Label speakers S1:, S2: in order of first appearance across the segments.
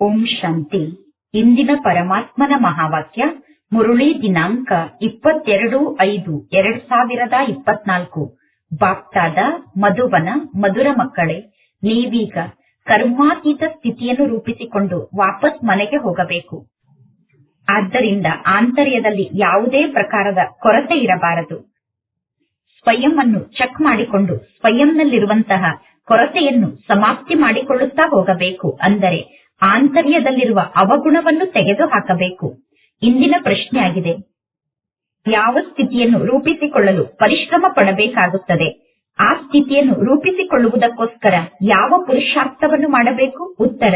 S1: ಓಂ ಶಾಂತಿ. ಇಂದಿನ ಪರಮಾತ್ಮನ ಮಹಾವಾಕ್ಯ, ಮುರುಳಿ ದಿನಾಂಕ ಇಪ್ಪತ್ತೆರಡು ಐದು ಎರಡ್ ಸಾವಿರದ ಇಪ್ಪತ್ನಾಲ್ಕು. ಬಾಪ್ತಾದ, ಮಧುವನ, ಮಧುರ ಮಕ್ಕಳೇ, ನೀವೀಗ ಕರ್ಮಾತೀತ ಸ್ಥಿತಿಯನ್ನು ರೂಪಿಸಿಕೊಂಡು ವಾಪಸ್ ಮನೆಗೆ ಹೋಗಬೇಕು. ಆದ್ದರಿಂದ ಆಂತರ್ಯದಲ್ಲಿ ಯಾವುದೇ ಪ್ರಕಾರದ ಕೊರತೆ ಇರಬಾರದು. ಸ್ವಯಂ ಅನ್ನು ಚೆಕ್ ಮಾಡಿಕೊಂಡು ಸ್ವಯಂನಲ್ಲಿರುವಂತಹ ಕೊರತೆಯನ್ನು ಸಮಾಪ್ತಿ ಮಾಡಿಕೊಳ್ಳುತ್ತಾ ಹೋಗಬೇಕು ಅಂದರೆ ಆಂತರ್ಯದಲ್ಲಿರುವ ಅವಗುಣವನ್ನು ತೆಗೆದುಹಾಕಬೇಕು. ಇಂದಿನ ಪ್ರಶ್ನೆಯಾಗಿದೆ. ಯಾವ ಸ್ಥಿತಿಯನ್ನು ರೂಪಿಸಿಕೊಳ್ಳಲು ಪರಿಶ್ರಮ ಪಡಬೇಕಾಗುತ್ತದೆ? ಆ ಸ್ಥಿತಿಯನ್ನು ರೂಪಿಸಿಕೊಳ್ಳುವುದಕ್ಕೋಸ್ಕರ ಯಾವ ಪುರುಷಾರ್ಥವನ್ನು ಮಾಡಬೇಕು? ಉತ್ತರ.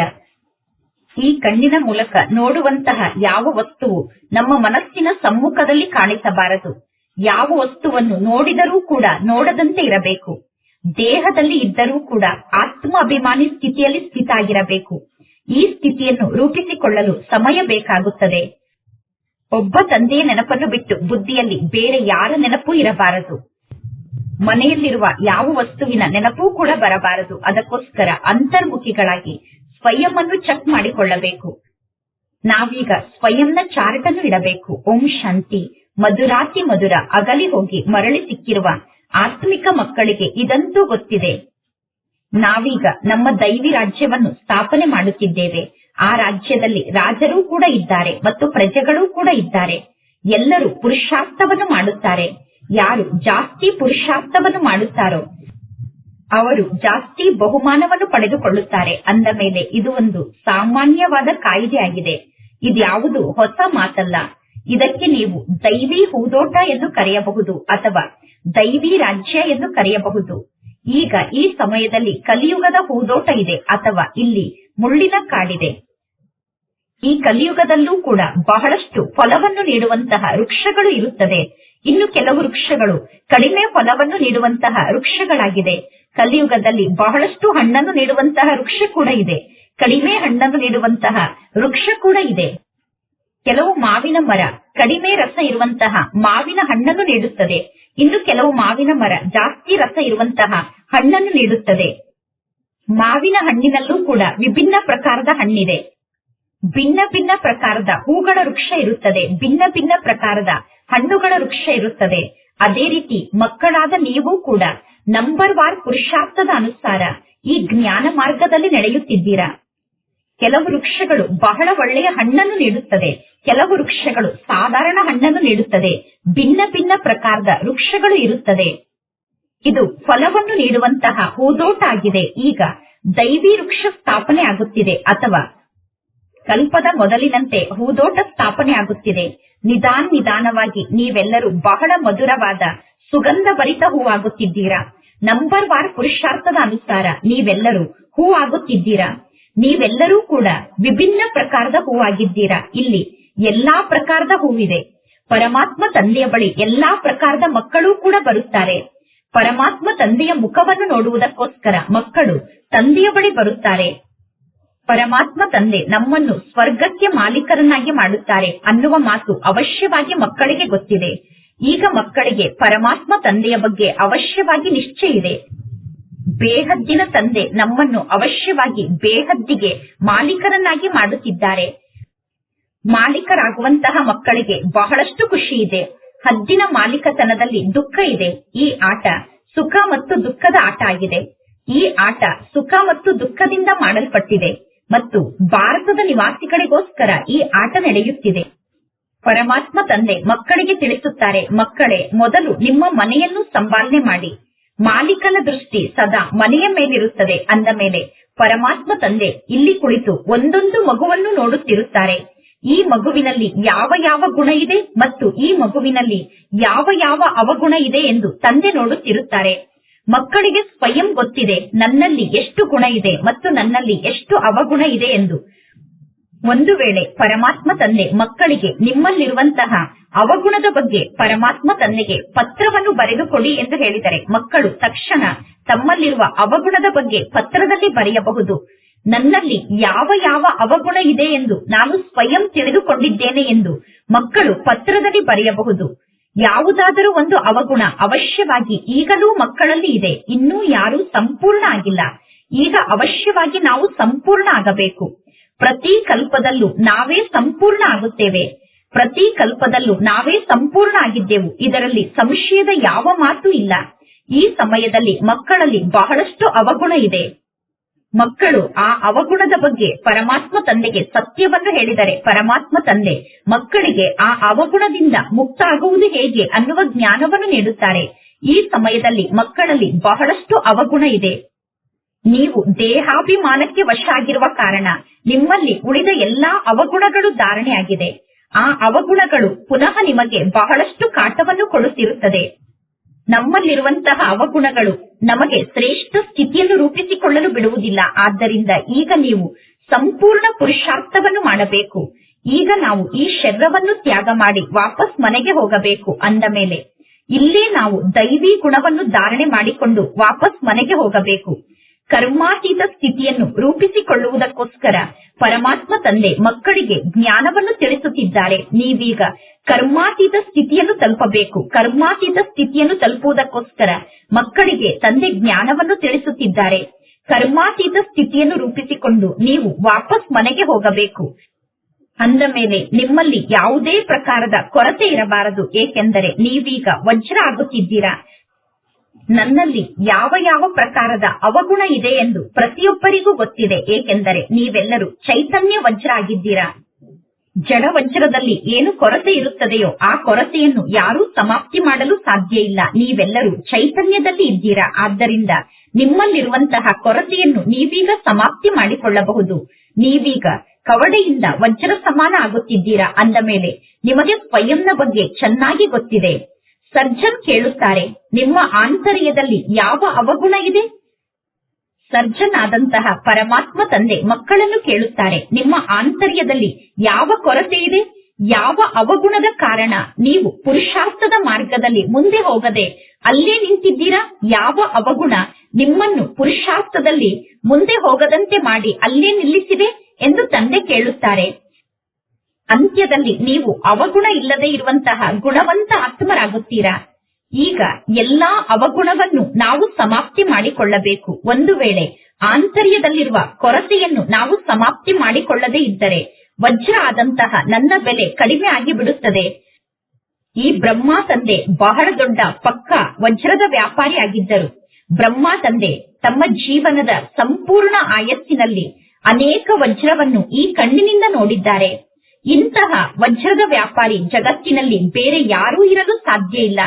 S1: ಈ ಕಣ್ಣಿನ ಮೂಲಕ ನೋಡುವಂತಹ ಯಾವ ವಸ್ತುವು ನಮ್ಮ ಮನಸ್ಸಿನ ಸಮ್ಮುಖದಲ್ಲಿ ಕಾಣಿಸಬಾರದು. ಯಾವ ವಸ್ತುವನ್ನು ನೋಡಿದರೂ ಕೂಡ ನೋಡದಂತೆ ಇರಬೇಕು. ದೇಹದಲ್ಲಿ ಇದ್ದರೂ ಕೂಡ ಆತ್ಮ ಅಭಿಮಾನಿ ಸ್ಥಿತಿಯಲ್ಲಿ ಸ್ಥಿತ ಆಗಿರಬೇಕು ಈ ಸ್ಥಿತಿಯನ್ನು ರೂಪಿಸಿಕೊಳ್ಳಲು ಸಮಯ ಬೇಕಾಗುತ್ತದೆ. ಒಬ್ಬ ತಂದೆಯ ನೆನಪನ್ನು ಬಿಟ್ಟು ಬುದ್ಧಿಯಲ್ಲಿ ಬೇರೆ ಯಾರ ನೆನಪು ಇರಬಾರದು. ಮನೆಯಲ್ಲಿರುವ ಯಾವ ವಸ್ತುವಿನ ನೆನಪೂ ಕೂಡ ಬರಬಾರದು. ಅದಕ್ಕೋಸ್ಕರ ಅಂತರ್ಮುಖಿಗಳಾಗಿ ಸ್ವಯಂ ಚೆಕ್ ಮಾಡಿಕೊಳ್ಳಬೇಕು. ನಾವೀಗ ಸ್ವಯಂನ ಚಾರ್ಟ್ ಅನ್ನು ಇಡಬೇಕು. ಓಂ ಶಾಂತಿ. ಮಧುರಾತಿ ಮಧುರ. ಅಗಲಿ ಹೋಗಿ ಮರಳಿ ಸಿಕ್ಕಿರುವ ಆತ್ಮಿಕ ಮಕ್ಕಳಿಗೆ ಇದಂತೂ ಗೊತ್ತಿದೆ. ನಾವೀಗ ನಮ್ಮ ದೈವಿ ರಾಜ್ಯವನ್ನು ಸ್ಥಾಪನೆ ಮಾಡುತ್ತಿದ್ದೇವೆ. ಆ ರಾಜ್ಯದಲ್ಲಿ ರಾಜರೂ ಕೂಡ ಇದ್ದಾರೆ ಮತ್ತು ಪ್ರಜೆಗಳೂ ಕೂಡ ಇದ್ದಾರೆ. ಎಲ್ಲರೂ ಪುರುಷಾರ್ಥವನ್ನು ಮಾಡುತ್ತಾರೆ. ಯಾರು ಜಾಸ್ತಿ ಪುರುಷಾರ್ಥವನ್ನು ಮಾಡುತ್ತಾರೋ ಅವರು ಜಾಸ್ತಿ ಬಹುಮಾನವನ್ನು ಪಡೆದುಕೊಳ್ಳುತ್ತಾರೆ. ಅಂದ ಮೇಲೆ ಇದು ಒಂದು ಸಾಮಾನ್ಯವಾದ ಕಾಯಿದೆಯಾಗಿದೆ. ಇದ್ಯಾವುದು ಹೊಸ ಮಾತಲ್ಲ. ಇದಕ್ಕೆ ನೀವು ದೈವಿ ಹೂದೋಟ ಎಂದು ಕರೆಯಬಹುದು ಅಥವಾ ದೈವಿ ರಾಜ್ಯ ಎಂದು ಕರೆಯಬಹುದು. ಈಗ ಈ ಸಮಯದಲ್ಲಿ ಕಲಿಯುಗದ ಹೂದೋಟ ಇದೆ ಅಥವಾ ಇಲ್ಲಿ ಮುಳ್ಳಿನ ಕಾಡಿದೆ. ಈ ಕಲಿಯುಗದಲ್ಲೂ ಕೂಡ ಬಹಳಷ್ಟು ಫಲವನ್ನು ನೀಡುವಂತಹ ವೃಕ್ಷಗಳು ಇರುತ್ತದೆ. ಇನ್ನು ಕೆಲವು ವೃಕ್ಷಗಳು ಕಡಿಮೆ ಫಲವನ್ನು ನೀಡುವಂತಹ ವೃಕ್ಷಗಳಾಗಿದೆ. ಕಲಿಯುಗದಲ್ಲಿ ಬಹಳಷ್ಟು ಹಣ್ಣನ್ನು ನೀಡುವಂತಹ ವೃಕ್ಷ ಕೂಡ ಇದೆ. ಕಡಿಮೆ ಹಣ್ಣನ್ನು ನೀಡುವಂತಹ ವೃಕ್ಷ ಕೂಡ ಇದೆ. ಕೆಲವು ಮಾವಿನ ಮರ ಕಡಿಮೆ ರಸ ಇರುವಂತಹ ಮಾವಿನ ಹಣ್ಣನ್ನು ನೀಡುತ್ತದೆ. ಇನ್ನು ಕೆಲವು ಮಾವಿನ ಮರ ಜಾಸ್ತಿ ರಸ ಇರುವಂತಹ ಹಣ್ಣನ್ನು ನೀಡುತ್ತದೆ. ಮಾವಿನ ಹಣ್ಣಿನಲ್ಲೂ ಕೂಡ ವಿಭಿನ್ನ ಪ್ರಕಾರದ ಹಣ್ಣಿದೆ. ಭಿನ್ನ ಭಿನ್ನ ಪ್ರಕಾರದ ಹೂಗಳ ವೃಕ್ಷ ಇರುತ್ತದೆ. ಭಿನ್ನ ಭಿನ್ನ ಪ್ರಕಾರದ ಹಣ್ಣುಗಳ ವೃಕ್ಷ ಇರುತ್ತದೆ. ಅದೇ ರೀತಿ ಮಕ್ಕಳಾದ ನೀವು ಕೂಡ ನಂಬರ್ ವಾರ್ ಪುರುಷಾರ್ಥದ ಅನುಸಾರ ಈ ಜ್ಞಾನ ಮಾರ್ಗದಲ್ಲಿ ನಡೆಯುತ್ತಿದ್ದೀರಾ? ಕೆಲವು ವೃಕ್ಷಗಳು ಬಹಳ ಒಳ್ಳೆಯ ಹಣ್ಣನ್ನು ನೀಡುತ್ತದೆ. ಕೆಲವು ವೃಕ್ಷಗಳು ಸಾಧಾರಣ ಹಣ್ಣನ್ನು ನೀಡುತ್ತದೆ. ಭಿನ್ನ ಭಿನ್ನ ಪ್ರಕಾರದ ವೃಕ್ಷಗಳು ಇರುತ್ತದೆ. ಇದು ಫಲವನ್ನು ನೀಡುವಂತಹ ಹೂದೋಟ ಆಗಿದೆ. ಈಗ ದೈವಿ ವೃಕ್ಷ ಸ್ಥಾಪನೆ ಆಗುತ್ತಿದೆ ಅಥವಾ ಕಲ್ಪದ ಮೊದಲಿನಂತೆ ಹೂದೋಟ ಸ್ಥಾಪನೆ ಆಗುತ್ತಿದೆ. ನಿಧಾನ ನಿಧಾನವಾಗಿ ನೀವೆಲ್ಲರೂ ಬಹಳ ಮಧುರವಾದ ಸುಗಂಧ ಭರಿತ ಹೂವಾಗುತ್ತಿದ್ದೀರಾ? ನಂಬರ್ ವಾರ್ ಪುರುಷಾರ್ಥದ ಅನುಸಾರ ನೀವೆಲ್ಲರೂ ಹೂ ಆಗುತ್ತಿದ್ದೀರಾ ನೀವೆಲ್ಲರೂ ಕೂಡ ವಿಭಿನ್ನ ಪ್ರಕಾರದ ಹೂವಾಗಿದ್ದೀರಾ? ಇಲ್ಲಿ ಎಲ್ಲಾ ಪ್ರಕಾರದ ಹೂವಿದೆ. ಪರಮಾತ್ಮ ತಂದೆಯ ಬಳಿ ಎಲ್ಲಾ ಪ್ರಕಾರದ ಮಕ್ಕಳು ಕೂಡ ಬರುತ್ತಾರೆ. ಪರಮಾತ್ಮ ತಂದೆಯ ಮುಖವನ್ನು ನೋಡುವುದಕ್ಕೋಸ್ಕರ ಮಕ್ಕಳು ತಂದೆಯ ಬಳಿ ಬರುತ್ತಾರೆ. ಪರಮಾತ್ಮ ತಂದೆ ನಮ್ಮನ್ನು ಸ್ವರ್ಗಕ್ಕೆ ಮಾಲೀಕರನ್ನಾಗಿ ಮಾಡುತ್ತಾರೆ ಅನ್ನುವ ಮಾತು ಅವಶ್ಯವಾಗಿ ಮಕ್ಕಳಿಗೆ ಗೊತ್ತಿದೆ. ಈಗ ಮಕ್ಕಳಿಗೆ ಪರಮಾತ್ಮ ತಂದೆಯ ಬಗ್ಗೆ ಅವಶ್ಯವಾಗಿ ನಿಶ್ಚಯ ಇದೆ. ಬೇಹದ್ದಿನ ತಂದೆ ನಮ್ಮನ್ನು ಅವಶ್ಯವಾಗಿ ಬೇಹದ್ದಿಗೆ ಮಾಲೀಕರನ್ನಾಗಿ ಮಾಡುತ್ತಿದ್ದಾರೆ. ಮಾಲೀಕರಾಗುವಂತಹ ಮಕ್ಕಳಿಗೆ ಬಹಳಷ್ಟು ಖುಷಿ ಇದೆ. ಹದ್ದಿನ ಮಾಲೀಕತನದಲ್ಲಿ ದುಃಖ ಇದೆ. ಈ ಆಟ ಸುಖ ಮತ್ತು ದುಃಖದ ಆಟ ಆಗಿದೆ. ಈ ಆಟ ಸುಖ ಮತ್ತು ದುಃಖದಿಂದ ಮಾಡಲ್ಪಟ್ಟಿದೆ ಮತ್ತು ಭಾರತದ ನಿವಾಸಿಗಳಿಗೋಸ್ಕರ ಈ ಆಟ ನಡೆಯುತ್ತಿದೆ. ಪರಮಾತ್ಮ ತಂದೆ ಮಕ್ಕಳಿಗೆ ತಿಳಿಸುತ್ತಾರೆ, ಮಕ್ಕಳೇ, ಮೊದಲು ನಿಮ್ಮ ಮನೆಯನ್ನು ಸಂಪಾಲನೆ ಮಾಡಿ. ಮಾಲೀಕನ ದೃಷ್ಟಿ ಸದಾ ಮನೆಯ ಮೇಲಿರುತ್ತದೆ. ಅಂದ ಮೇಲೆ ಪರಮಾತ್ಮ ತಂದೆ ಇಲ್ಲಿ ಕುಳಿತು ಒಂದೊಂದು ಮಗುವನ್ನು ನೋಡುತ್ತಿರುತ್ತಾರೆ. ಈ ಮಗುವಿನಲ್ಲಿ ಯಾವ ಯಾವ ಗುಣ ಇದೆ ಮತ್ತು ಈ ಮಗುವಿನಲ್ಲಿ ಯಾವ ಯಾವ ಅವಗುಣ ಇದೆ ಎಂದು ತಂದೆ ನೋಡುತ್ತಿರುತ್ತಾರೆ. ಮಕ್ಕಳಿಗೆ ಸ್ವಯಂ ಗೊತ್ತಿದೆ ನನ್ನಲ್ಲಿ ಎಷ್ಟು ಗುಣ ಇದೆ ಮತ್ತು ನನ್ನಲ್ಲಿ ಎಷ್ಟು ಅವಗುಣ ಇದೆ ಎಂದು. ಒಂದು ವೇಳೆ ಪರಮಾತ್ಮ ತಂದೆ ಮಕ್ಕಳಿಗೆ ನಿಮ್ಮಲ್ಲಿರುವಂತಹ ಅವಗುಣದ ಬಗ್ಗೆ ಪರಮಾತ್ಮ ತಂದೆಗೆ ಪತ್ರವನ್ನು ಬರೆದುಕೊಡಿ ಎಂದು ಹೇಳಿದರೆ ಮಕ್ಕಳು ತಕ್ಷಣ ತಮ್ಮಲ್ಲಿರುವ ಅವಗುಣದ ಬಗ್ಗೆ ಪತ್ರದಲ್ಲಿ ಬರೆಯಬಹುದು. ನನ್ನಲ್ಲಿ ಯಾವ ಯಾವ ಅವಗುಣ ಇದೆ ಎಂದು ನಾನು ಸ್ವಯಂ ತಿಳಿದುಕೊಂಡಿದ್ದೇನೆ ಎಂದು ಮಕ್ಕಳು ಪತ್ರದಲ್ಲಿ ಬರೆಯಬಹುದು. ಯಾವುದಾದರೂ ಒಂದು ಅವಗುಣ ಅವಶ್ಯವಾಗಿ ಈಗಲೂ ಮಕ್ಕಳಲ್ಲಿ ಇದೆ. ಇನ್ನೂ ಯಾರೂ ಸಂಪೂರ್ಣ ಆಗಿಲ್ಲ. ಈಗ ಅವಶ್ಯವಾಗಿ ನಾವು ಸಂಪೂರ್ಣ ಆಗಬೇಕು. ಪ್ರತಿ ಕಲ್ಪದಲ್ಲೂ ನಾವೇ ಸಂಪೂರ್ಣ ಆಗುತ್ತೇವೆ. ಪ್ರತಿ ಕಲ್ಪದಲ್ಲೂ ನಾವೇ ಸಂಪೂರ್ಣ ಆಗಿದ್ದೆವು. ಇದರಲ್ಲಿ ಸಂಶಯದ ಯಾವ ಮಾತು ಇಲ್ಲ. ಈ ಸಮಯದಲ್ಲಿ ಮಕ್ಕಳಲ್ಲಿ ಬಹಳಷ್ಟು ಅವಗುಣ ಇದೆ. ಮಕ್ಕಳು ಆ ಅವಗುಣದ ಬಗ್ಗೆ ಪರಮಾತ್ಮ ತಂದೆಗೆ ಸತ್ಯವನ್ನು ಹೇಳಿದರೆ ಪರಮಾತ್ಮ ತಂದೆ ಮಕ್ಕಳಿಗೆ ಆ ಅವಗುಣದಿಂದ ಮುಕ್ತ ಆಗುವುದು ಹೇಗೆ ಅನ್ನುವ ಜ್ಞಾನವನ್ನು ನೀಡುತ್ತಾರೆ. ಈ ಸಮಯದಲ್ಲಿ ಮಕ್ಕಳಲ್ಲಿ ಬಹಳಷ್ಟು ಅವಗುಣ ಇದೆ. ನೀವು ದೇಹಾಭಿಮಾನಕ್ಕೆ ವಶ ಆಗಿರುವ ಕಾರಣ ನಿಮ್ಮಲ್ಲಿ ಉಳಿದ ಎಲ್ಲಾ ಅವಗುಣಗಳು ಧಾರಣೆಯಾಗಿದೆ. ಆ ಅವಗುಣಗಳು ಪುನಃ ನಿಮಗೆ ಬಹಳಷ್ಟು ಕಾಟವನ್ನು ಕೊಡುತ್ತಿರುತ್ತದೆ. ನಮ್ಮಲ್ಲಿರುವಂತಹ ಅವಗುಣಗಳು ನಮಗೆ ಶ್ರೇಷ್ಠ ಸ್ಥಿತಿಯನ್ನು ರೂಪಿಸಿಕೊಳ್ಳಲು ಬಿಡುವುದಿಲ್ಲ. ಆದ್ದರಿಂದ ಈಗ ನೀವು ಸಂಪೂರ್ಣ ಪುರುಷಾರ್ಥವನ್ನು ಮಾಡಬೇಕು. ಈಗ ನಾವು ಈ ಶರೀರವನ್ನು ತ್ಯಾಗ ಮಾಡಿ ವಾಪಸ್ ಮನೆಗೆ ಹೋಗಬೇಕು ಅಂದ ಮೇಲೆ ಇಲ್ಲೇ ನಾವು ದೈವಿ ಗುಣವನ್ನು ಧಾರಣೆ ಮಾಡಿಕೊಂಡು ವಾಪಸ್ ಮನೆಗೆ ಹೋಗಬೇಕು. ಕರ್ಮಾತೀತ ಸ್ಥಿತಿಯನ್ನು ರೂಪಿಸಿಕೊಳ್ಳುವುದಕ್ಕೋಸ್ಕರ ಪರಮಾತ್ಮ ತಂದೆ ಮಕ್ಕಳಿಗೆ ಜ್ಞಾನವನ್ನು ತಿಳಿಸುತ್ತಿದ್ದಾರೆ. ನೀವೀಗ ಕರ್ಮಾತೀತ ಸ್ಥಿತಿಯನ್ನು ತಲುಪಬೇಕು. ಕರ್ಮಾತೀತ ಸ್ಥಿತಿಯನ್ನು ತಲುಪುವುದಕ್ಕೋಸ್ಕರ ಮಕ್ಕಳಿಗೆ ತಂದೆ ಜ್ಞಾನವನ್ನು ತಿಳಿಸುತ್ತಿದ್ದಾರೆ. ಕರ್ಮಾತೀತ ಸ್ಥಿತಿಯನ್ನು ರೂಪಿಸಿಕೊಂಡು ನೀವು ವಾಪಸ್ ಮನೆಗೆ ಹೋಗಬೇಕು. ಅಂದ ಮೇಲೆ ನಿಮ್ಮಲ್ಲಿ ಯಾವುದೇ ಪ್ರಕಾರದ ಕೊರತೆ ಇರಬಾರದು. ಏಕೆಂದರೆ ನೀವೀಗ ವಜ್ರ ಆಗುತ್ತಿದ್ದೀರಾ? ನನ್ನಲ್ಲಿ ಯಾವ ಯಾವ ಪ್ರಕಾರದ ಅವಗುಣ ಇದೆ ಎಂದು ಪ್ರತಿಯೊಬ್ಬರಿಗೂ ಗೊತ್ತಿದೆ. ಏಕೆಂದರೆ ನೀವೆಲ್ಲರೂ ಚೈತನ್ಯ ವಜ್ರ ಆಗಿದ್ದೀರಾ ಜಡ ವಜ್ರದಲ್ಲಿ ಏನು ಕೊರತೆ ಇರುತ್ತದೆಯೋ ಆ ಕೊರತೆಯನ್ನು ಯಾರೂ ಸಮಾಪ್ತಿ ಮಾಡಲು ಸಾಧ್ಯ ಇಲ್ಲ. ನೀವೆಲ್ಲರೂ ಚೈತನ್ಯದಲ್ಲಿ ಇದ್ದೀರಾ? ಆದ್ದರಿಂದ ನಿಮ್ಮಲ್ಲಿರುವಂತಹ ಕೊರತೆಯನ್ನು ನೀವೀಗ ಸಮಾಪ್ತಿ ಮಾಡಿಕೊಳ್ಳಬಹುದು. ನೀವೀಗ ಕವಡೆಯಿಂದ ವಜ್ರ ಸಮಾನ ಆಗುತ್ತಿದ್ದೀರಾ? ಅಂದ ಮೇಲೆ ನಿಮಗೆ ಸ್ವಯಂನ ಬಗ್ಗೆ ಚೆನ್ನಾಗಿ ಗೊತ್ತಿದೆ. ಸರ್ಜನ್ ಕೇಳುತ್ತಾರೆ, ನಿಮ್ಮ ಆಂತರ್ಯದಲ್ಲಿ ಯಾವ ಅವಗುಣ ಇದೆ? ಸರ್ಜನ್ ಆದಂತಹ ಪರಮಾತ್ಮ ತಂದೆ ಮಕ್ಕಳನ್ನು ಕೇಳುತ್ತಾರೆ, ನಿಮ್ಮ ಆಂತರ್ಯದಲ್ಲಿ ಯಾವ ಕೊರತೆ ಇದೆ? ಯಾವ ಅವಗುಣದ ಕಾರಣ ನೀವು ಪುರುಷಾರ್ಥದ ಮಾರ್ಗದಲ್ಲಿ ಮುಂದೆ ಹೋಗದೆ ಅಲ್ಲೇ ನಿಂತಿದ್ದೀರಾ? ಯಾವ ಅವಗುಣ ನಿಮ್ಮನ್ನು ಪುರುಷಾರ್ಥದಲ್ಲಿ ಮುಂದೆ ಹೋಗದಂತೆ ಮಾಡಿ ಅಲ್ಲೇ ನಿಲ್ಲಿಸಿದೆ ಎಂದು ತಂದೆ ಕೇಳುತ್ತಾರೆ. ಅಂತ್ಯದಲ್ಲಿ ನೀವು ಅವಗುಣ ಇಲ್ಲದೆ ಇರುವಂತಹ ಗುಣವಂತ ಆತ್ಮರಾಗುತ್ತೀರಾ? ಈಗ ಎಲ್ಲಾ ಅವಗುಣವನ್ನು ನಾವು ಸಮಾಪ್ತಿ ಮಾಡಿಕೊಳ್ಳಬೇಕು. ಒಂದು ವೇಳೆ ಆಂತರ್ಯದಲ್ಲಿರುವ ಕೊರತೆಯನ್ನು ನಾವು ಸಮಾಪ್ತಿ ಮಾಡಿಕೊಳ್ಳದೇ ಇದ್ದರೆ ವಜ್ರ ಆದಂತಹ ನನ್ನ ಬೆಲೆ ಕಡಿಮೆ ಆಗಿ ಬಿಡುತ್ತದೆ ಈ ಬ್ರಹ್ಮ ತಂದೆ ಬಹಳ ದೊಡ್ಡ ಪಕ್ಕ ವಜ್ರದ ವ್ಯಾಪಾರಿ ಆಗಿದ್ದರು. ಬ್ರಹ್ಮ ತಂದೆ ತಮ್ಮ ಜೀವನದ ಸಂಪೂರ್ಣ ಆಯಸ್ಸಿನಲ್ಲಿ ಅನೇಕ ವಜ್ರವನ್ನು ಈ ಕಣ್ಣಿನಿಂದ ನೋಡಿದ್ದಾರೆ. ಇಂತಹ ವಜ್ರದ ವ್ಯಾಪಾರಿ ಜಗತ್ತಿನಲ್ಲಿ ಬೇರೆ ಯಾರೂ ಇರಲು ಸಾಧ್ಯ ಇಲ್ಲ.